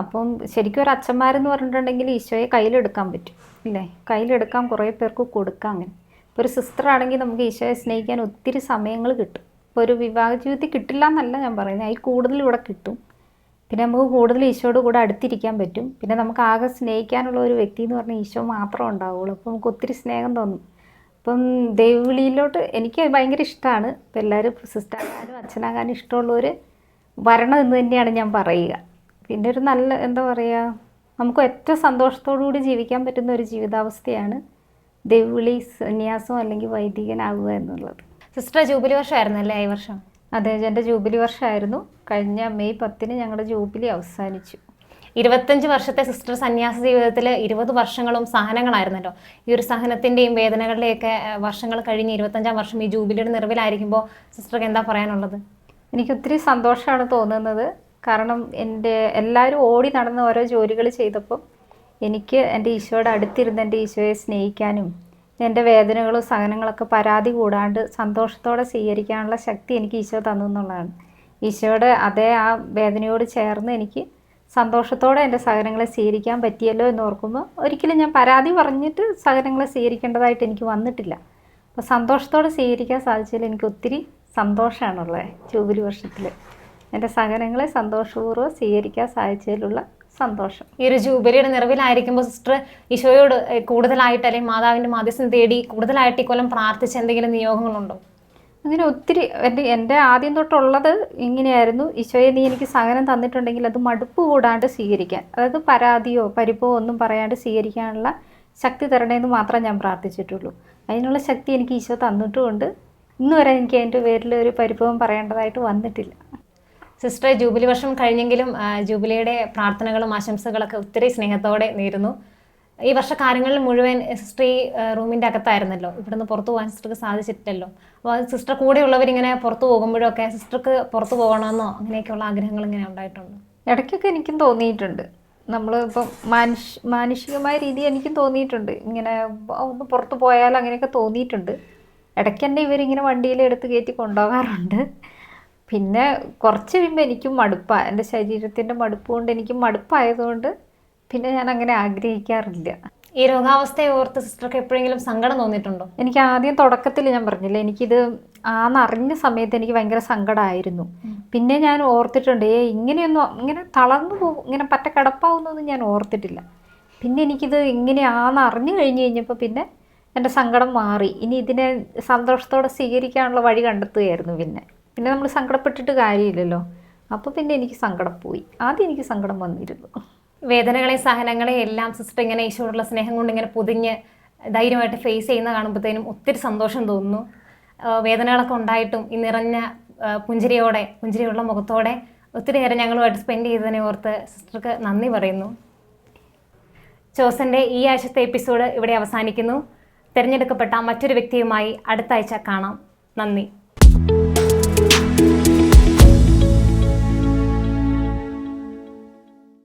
അപ്പം ശരിക്കും ഒരു അച്ഛന്മാരെന്ന് പറഞ്ഞിട്ടുണ്ടെങ്കിൽ ഈശോയെ കയ്യിലെടുക്കാൻ പറ്റും ഇല്ലേ കയ്യിലെടുക്കാൻ കുറേ പേർക്ക് കൊടുക്കാം അങ്ങനെ. ഇപ്പോൾ ഒരു സിസ്റ്റർ ആണെങ്കിൽ നമുക്ക് ഈശോയെ സ്നേഹിക്കാൻ ഒത്തിരി സമയങ്ങൾ കിട്ടും. ഇപ്പോൾ ഒരു വിവാഹ ജീവിതത്തിൽ കിട്ടില്ല എന്നല്ല ഞാൻ പറയുന്നത് അതിൽ കൂടുതൽ ഇവിടെ കിട്ടും. പിന്നെ നമുക്ക് കൂടുതൽ ഈശോയോട് കൂടെ അടുത്തിരിക്കാൻ പറ്റും. പിന്നെ നമുക്ക് ആകെ സ്നേഹിക്കാനുള്ള ഒരു വ്യക്തി എന്ന് പറഞ്ഞാൽ ഈശോ മാത്രമേ ഉണ്ടാവുള്ളൂ. അപ്പോൾ നമുക്ക് ഒത്തിരി സ്നേഹം തോന്നും. അപ്പം ദേവിളിയിലോട്ട് എനിക്ക് ഭയങ്കര ഇഷ്ടമാണ് ഇപ്പം എല്ലാവരും സിസ്റ്ററാകാനും അച്ഛനാകാനും ഇഷ്ടമുള്ളവർ വരണം എന്ന് തന്നെയാണ് ഞാൻ പറയുക. പിന്നെ ഒരു നല്ല എന്താ പറയുക നമുക്ക് ഏറ്റവും സന്തോഷത്തോടു കൂടി ജീവിക്കാൻ പറ്റുന്ന ഒരു ജീവിതാവസ്ഥയാണ് ദേവിളി സന്യാസം അല്ലെങ്കിൽ വൈദികനാകുക എന്നുള്ളത്. സിസ്റ്റർ ജൂബിലി വർഷമായിരുന്നു അല്ലേ ഈ വർഷം? അതെ എന്റെ ജൂബിലി വർഷമായിരുന്നു. കഴിഞ്ഞ മെയ് പത്തിന് ഞങ്ങളുടെ ജൂബിലി അവസാനിച്ചു. ഇരുപത്തഞ്ച് വർഷത്തെ സിസ്റ്റർ സന്യാസ ജീവിതത്തിൽ ഇരുപത് വർഷങ്ങളും സഹനങ്ങളായിരുന്നല്ലോ. ഈ ഒരു സഹനത്തിന്റെയും വേദനകളുടെയൊക്കെ വർഷങ്ങൾ കഴിഞ്ഞ് ഇരുപത്തഞ്ചാം വർഷം ഈ ജൂബിലിയുടെ നിറവിലായിരിക്കുമ്പോൾ സിസ്റ്റർക്ക് എന്താ പറയാനുള്ളത്? എനിക്ക് ഒത്തിരി സന്തോഷമാണ് തോന്നുന്നത്. കാരണം എന്റെ എല്ലാവരും ഓടി നടന്ന് ഓരോ ജോലികൾ ചെയ്തപ്പോൾ എനിക്ക് എന്റെ ഈശോയുടെ അടുത്തിരുന്ന് എന്റെ ഈശോയെ സ്നേഹിക്കാനും എന്റെ വേദനകളും സഹനങ്ങളൊക്കെ പരാതി കൂടാണ്ട് സന്തോഷത്തോടെ സ്വീകരിക്കാനുള്ള ശക്തി എനിക്ക് ഈശോ തന്നു എന്നുള്ളതാണ്. ഈശോയുടെ അതേ ആ വേദനയോട് ചേർന്ന് എനിക്ക് സന്തോഷത്തോടെ എന്റെ സഹനങ്ങളെ സ്വീകരിക്കാൻ പറ്റിയല്ലോ എന്ന് ഓർക്കുമ്പോൾ ഒരിക്കലും ഞാൻ പരാതി പറഞ്ഞിട്ട് സഹനങ്ങളെ സ്വീകരിക്കേണ്ടതായിട്ട് എനിക്ക് വന്നിട്ടില്ല. അപ്പോൾ സന്തോഷത്തോടെ സ്വീകരിക്കാൻ സാധിച്ചതിൽ എനിക്ക് ഒത്തിരി സന്തോഷമാണുള്ളത് ജൂബിലി വർഷത്തിൽ എന്റെ സഹനങ്ങളെ സന്തോഷപൂർവം സ്വീകരിക്കാൻ സാധിച്ചതിലുള്ള സന്തോഷം. ഈ ഒരു ജൂബിലിയുടെ നിറവിലായിരിക്കുമ്പോൾ സിസ്റ്റർ ഈശോയോട് കൂടുതലായിട്ട് അല്ലെങ്കിൽ മാതാവിന്റെ മാധ്യസ്ഥം തേടി കൂടുതലായിട്ട് ഈ കൊല്ലം പ്രാർത്ഥിച്ച എന്തെങ്കിലും നിയോഗങ്ങളുണ്ടോ? അങ്ങനെ ഒത്തിരി എന്റെ എന്റെ ആദ്യം തൊട്ടുള്ളത് ഇങ്ങനെയായിരുന്നു. ഈശോയെ നീ എനിക്ക് സഹനം തന്നിട്ടുണ്ടെങ്കിൽ അത് മടുപ്പ് കൂടാണ്ട് സ്വീകരിക്കാൻ അതായത് പരാതിയോ പരിപ്പോ ഒന്നും പറയാണ്ട് സ്വീകരിക്കാനുള്ള ശക്തി തരണേന്ന് മാത്രം ഞാൻ പ്രാർത്ഥിച്ചിട്ടുള്ളൂ. അതിനുള്ള ശക്തി എനിക്ക് ഈശോ തന്നിട്ടുമുണ്ട്. ഇന്ന് വരെ എനിക്ക് അതിന്റെ പേരിൽ ഒരു പരിഭവം പറയേണ്ടതായിട്ട് വന്നിട്ടില്ല. സിസ്റ്റർ ജൂബിലി വർഷം കഴിഞ്ഞെങ്കിലും ജൂബിലിയുടെ പ്രാർത്ഥനകളും ആശംസകളൊക്കെ ഒത്തിരി സ്നേഹത്തോടെ നേരുന്നു. ഈ വർഷ കാര്യങ്ങളിൽ മുഴുവൻ ആ, റൂമിന്റെ അകത്തായിരുന്നല്ലോ. ഇവിടുന്ന് പുറത്തു പോകാൻ സിസ്റ്റർക്ക് സാധിച്ചിട്ടില്ലല്ലോ. അപ്പോൾ സിസ്റ്റർ കൂടെയുള്ളവരിങ്ങനെ പുറത്തു പോകുമ്പോഴൊക്കെ സിസ്റ്റർക്ക് പുറത്തു പോകണമെന്നോ അങ്ങനെയൊക്കെയുള്ള ആഗ്രഹങ്ങൾ ഇങ്ങനെ ഉണ്ടായിട്ടുണ്ട്. ഇടയ്ക്കൊക്കെ എനിക്കും തോന്നിയിട്ടുണ്ട്. നമ്മൾ ഇപ്പം മാനുഷ് മാനുഷികമായ രീതി എനിക്കും തോന്നിയിട്ടുണ്ട്. ഇങ്ങനെ ഒന്ന് പുറത്തു പോയാൽ അങ്ങനെയൊക്കെ തോന്നിയിട്ടുണ്ട്. ഇടയ്ക്ക് തന്നെ ഇവരിങ്ങനെ വണ്ടിയിൽ എടുത്ത് കയറ്റി കൊണ്ടുപോകാറുണ്ട്. പിന്നെ കുറച്ച് കഴിയുമ്പോൾ എനിക്കും മടുപ്പാണ് എന്റെ ശരീരത്തിന്റെ മടുപ്പ് കൊണ്ട് എനിക്കും മടുപ്പായതുകൊണ്ട് പിന്നെ ഞാൻ അങ്ങനെ ആഗ്രഹിക്കാറില്ല. ഈ രോഗാവസ്ഥയെ ഓർത്ത് സിസ്റ്റർക്ക് എപ്പോഴെങ്കിലും സങ്കടം തോന്നിയിട്ടുണ്ടോ? എനിക്ക് ആദ്യം തുടക്കത്തിൽ ഞാൻ പറഞ്ഞില്ല എനിക്കിത് ആന്നറിഞ്ഞ സമയത്ത് എനിക്ക് ഭയങ്കര സങ്കടമായിരുന്നു പിന്നെ ഞാൻ ഓർത്തിട്ടുണ്ട് ഏ ഇങ്ങനെയൊന്നും ഇങ്ങനെ തളർന്നു പോകും ഇങ്ങനെ പറ്റ കിടപ്പാവുന്നൊന്നും ഞാൻ ഓർത്തിട്ടില്ല. പിന്നെ എനിക്കിത് ഇങ്ങനെയാന്ന് അറിഞ്ഞു കഴിഞ്ഞ് കഴിഞ്ഞപ്പോൾ പിന്നെ എന്റെ സങ്കടം മാറി. ഇനി ഇതിനെ സന്തോഷത്തോടെ സ്വീകരിക്കാനുള്ള വഴി കണ്ടെത്തുകയായിരുന്നു പിന്നെ. പിന്നെ നമ്മൾ സങ്കടപ്പെട്ടിട്ട് കാര്യമില്ലല്ലോ. അപ്പോൾ പിന്നെ എനിക്ക് സങ്കടം പോയി. ആദ്യം എനിക്ക് സങ്കടം വന്നിരുന്നു. വേദനകളെയും സഹനങ്ങളെ എല്ലാം സിസ്റ്റർ ഇങ്ങനെ ഈശോടുള്ള സ്നേഹം കൊണ്ട് ഇങ്ങനെ പൊതിഞ്ഞ് ധൈര്യമായിട്ട് ഫേസ് ചെയ്യുന്ന കാണുമ്പോഴത്തേനും ഒത്തിരി സന്തോഷം തോന്നുന്നു. വേദനകളൊക്കെ ഉണ്ടായിട്ടും ഈ നിറഞ്ഞ പുഞ്ചിരിയോടെ പുഞ്ചിരിയുള്ള മുഖത്തോടെ ഒത്തിരി നേരം ഞങ്ങളുമായിട്ട് സ്പെൻഡ് ചെയ്തതിനെ ഓർത്ത് സിസ്റ്റർക്ക് നന്ദി പറയുന്നു. ചോസന്റെ ഈ ആഴ്ചത്തെ എപ്പിസോഡ് ഇവിടെ അവസാനിക്കുന്നു. തിരഞ്ഞെടുക്കപ്പെട്ട മറ്റൊരു വ്യക്തിയുമായി അടുത്ത ആഴ്ച കാണാം. നന്ദി.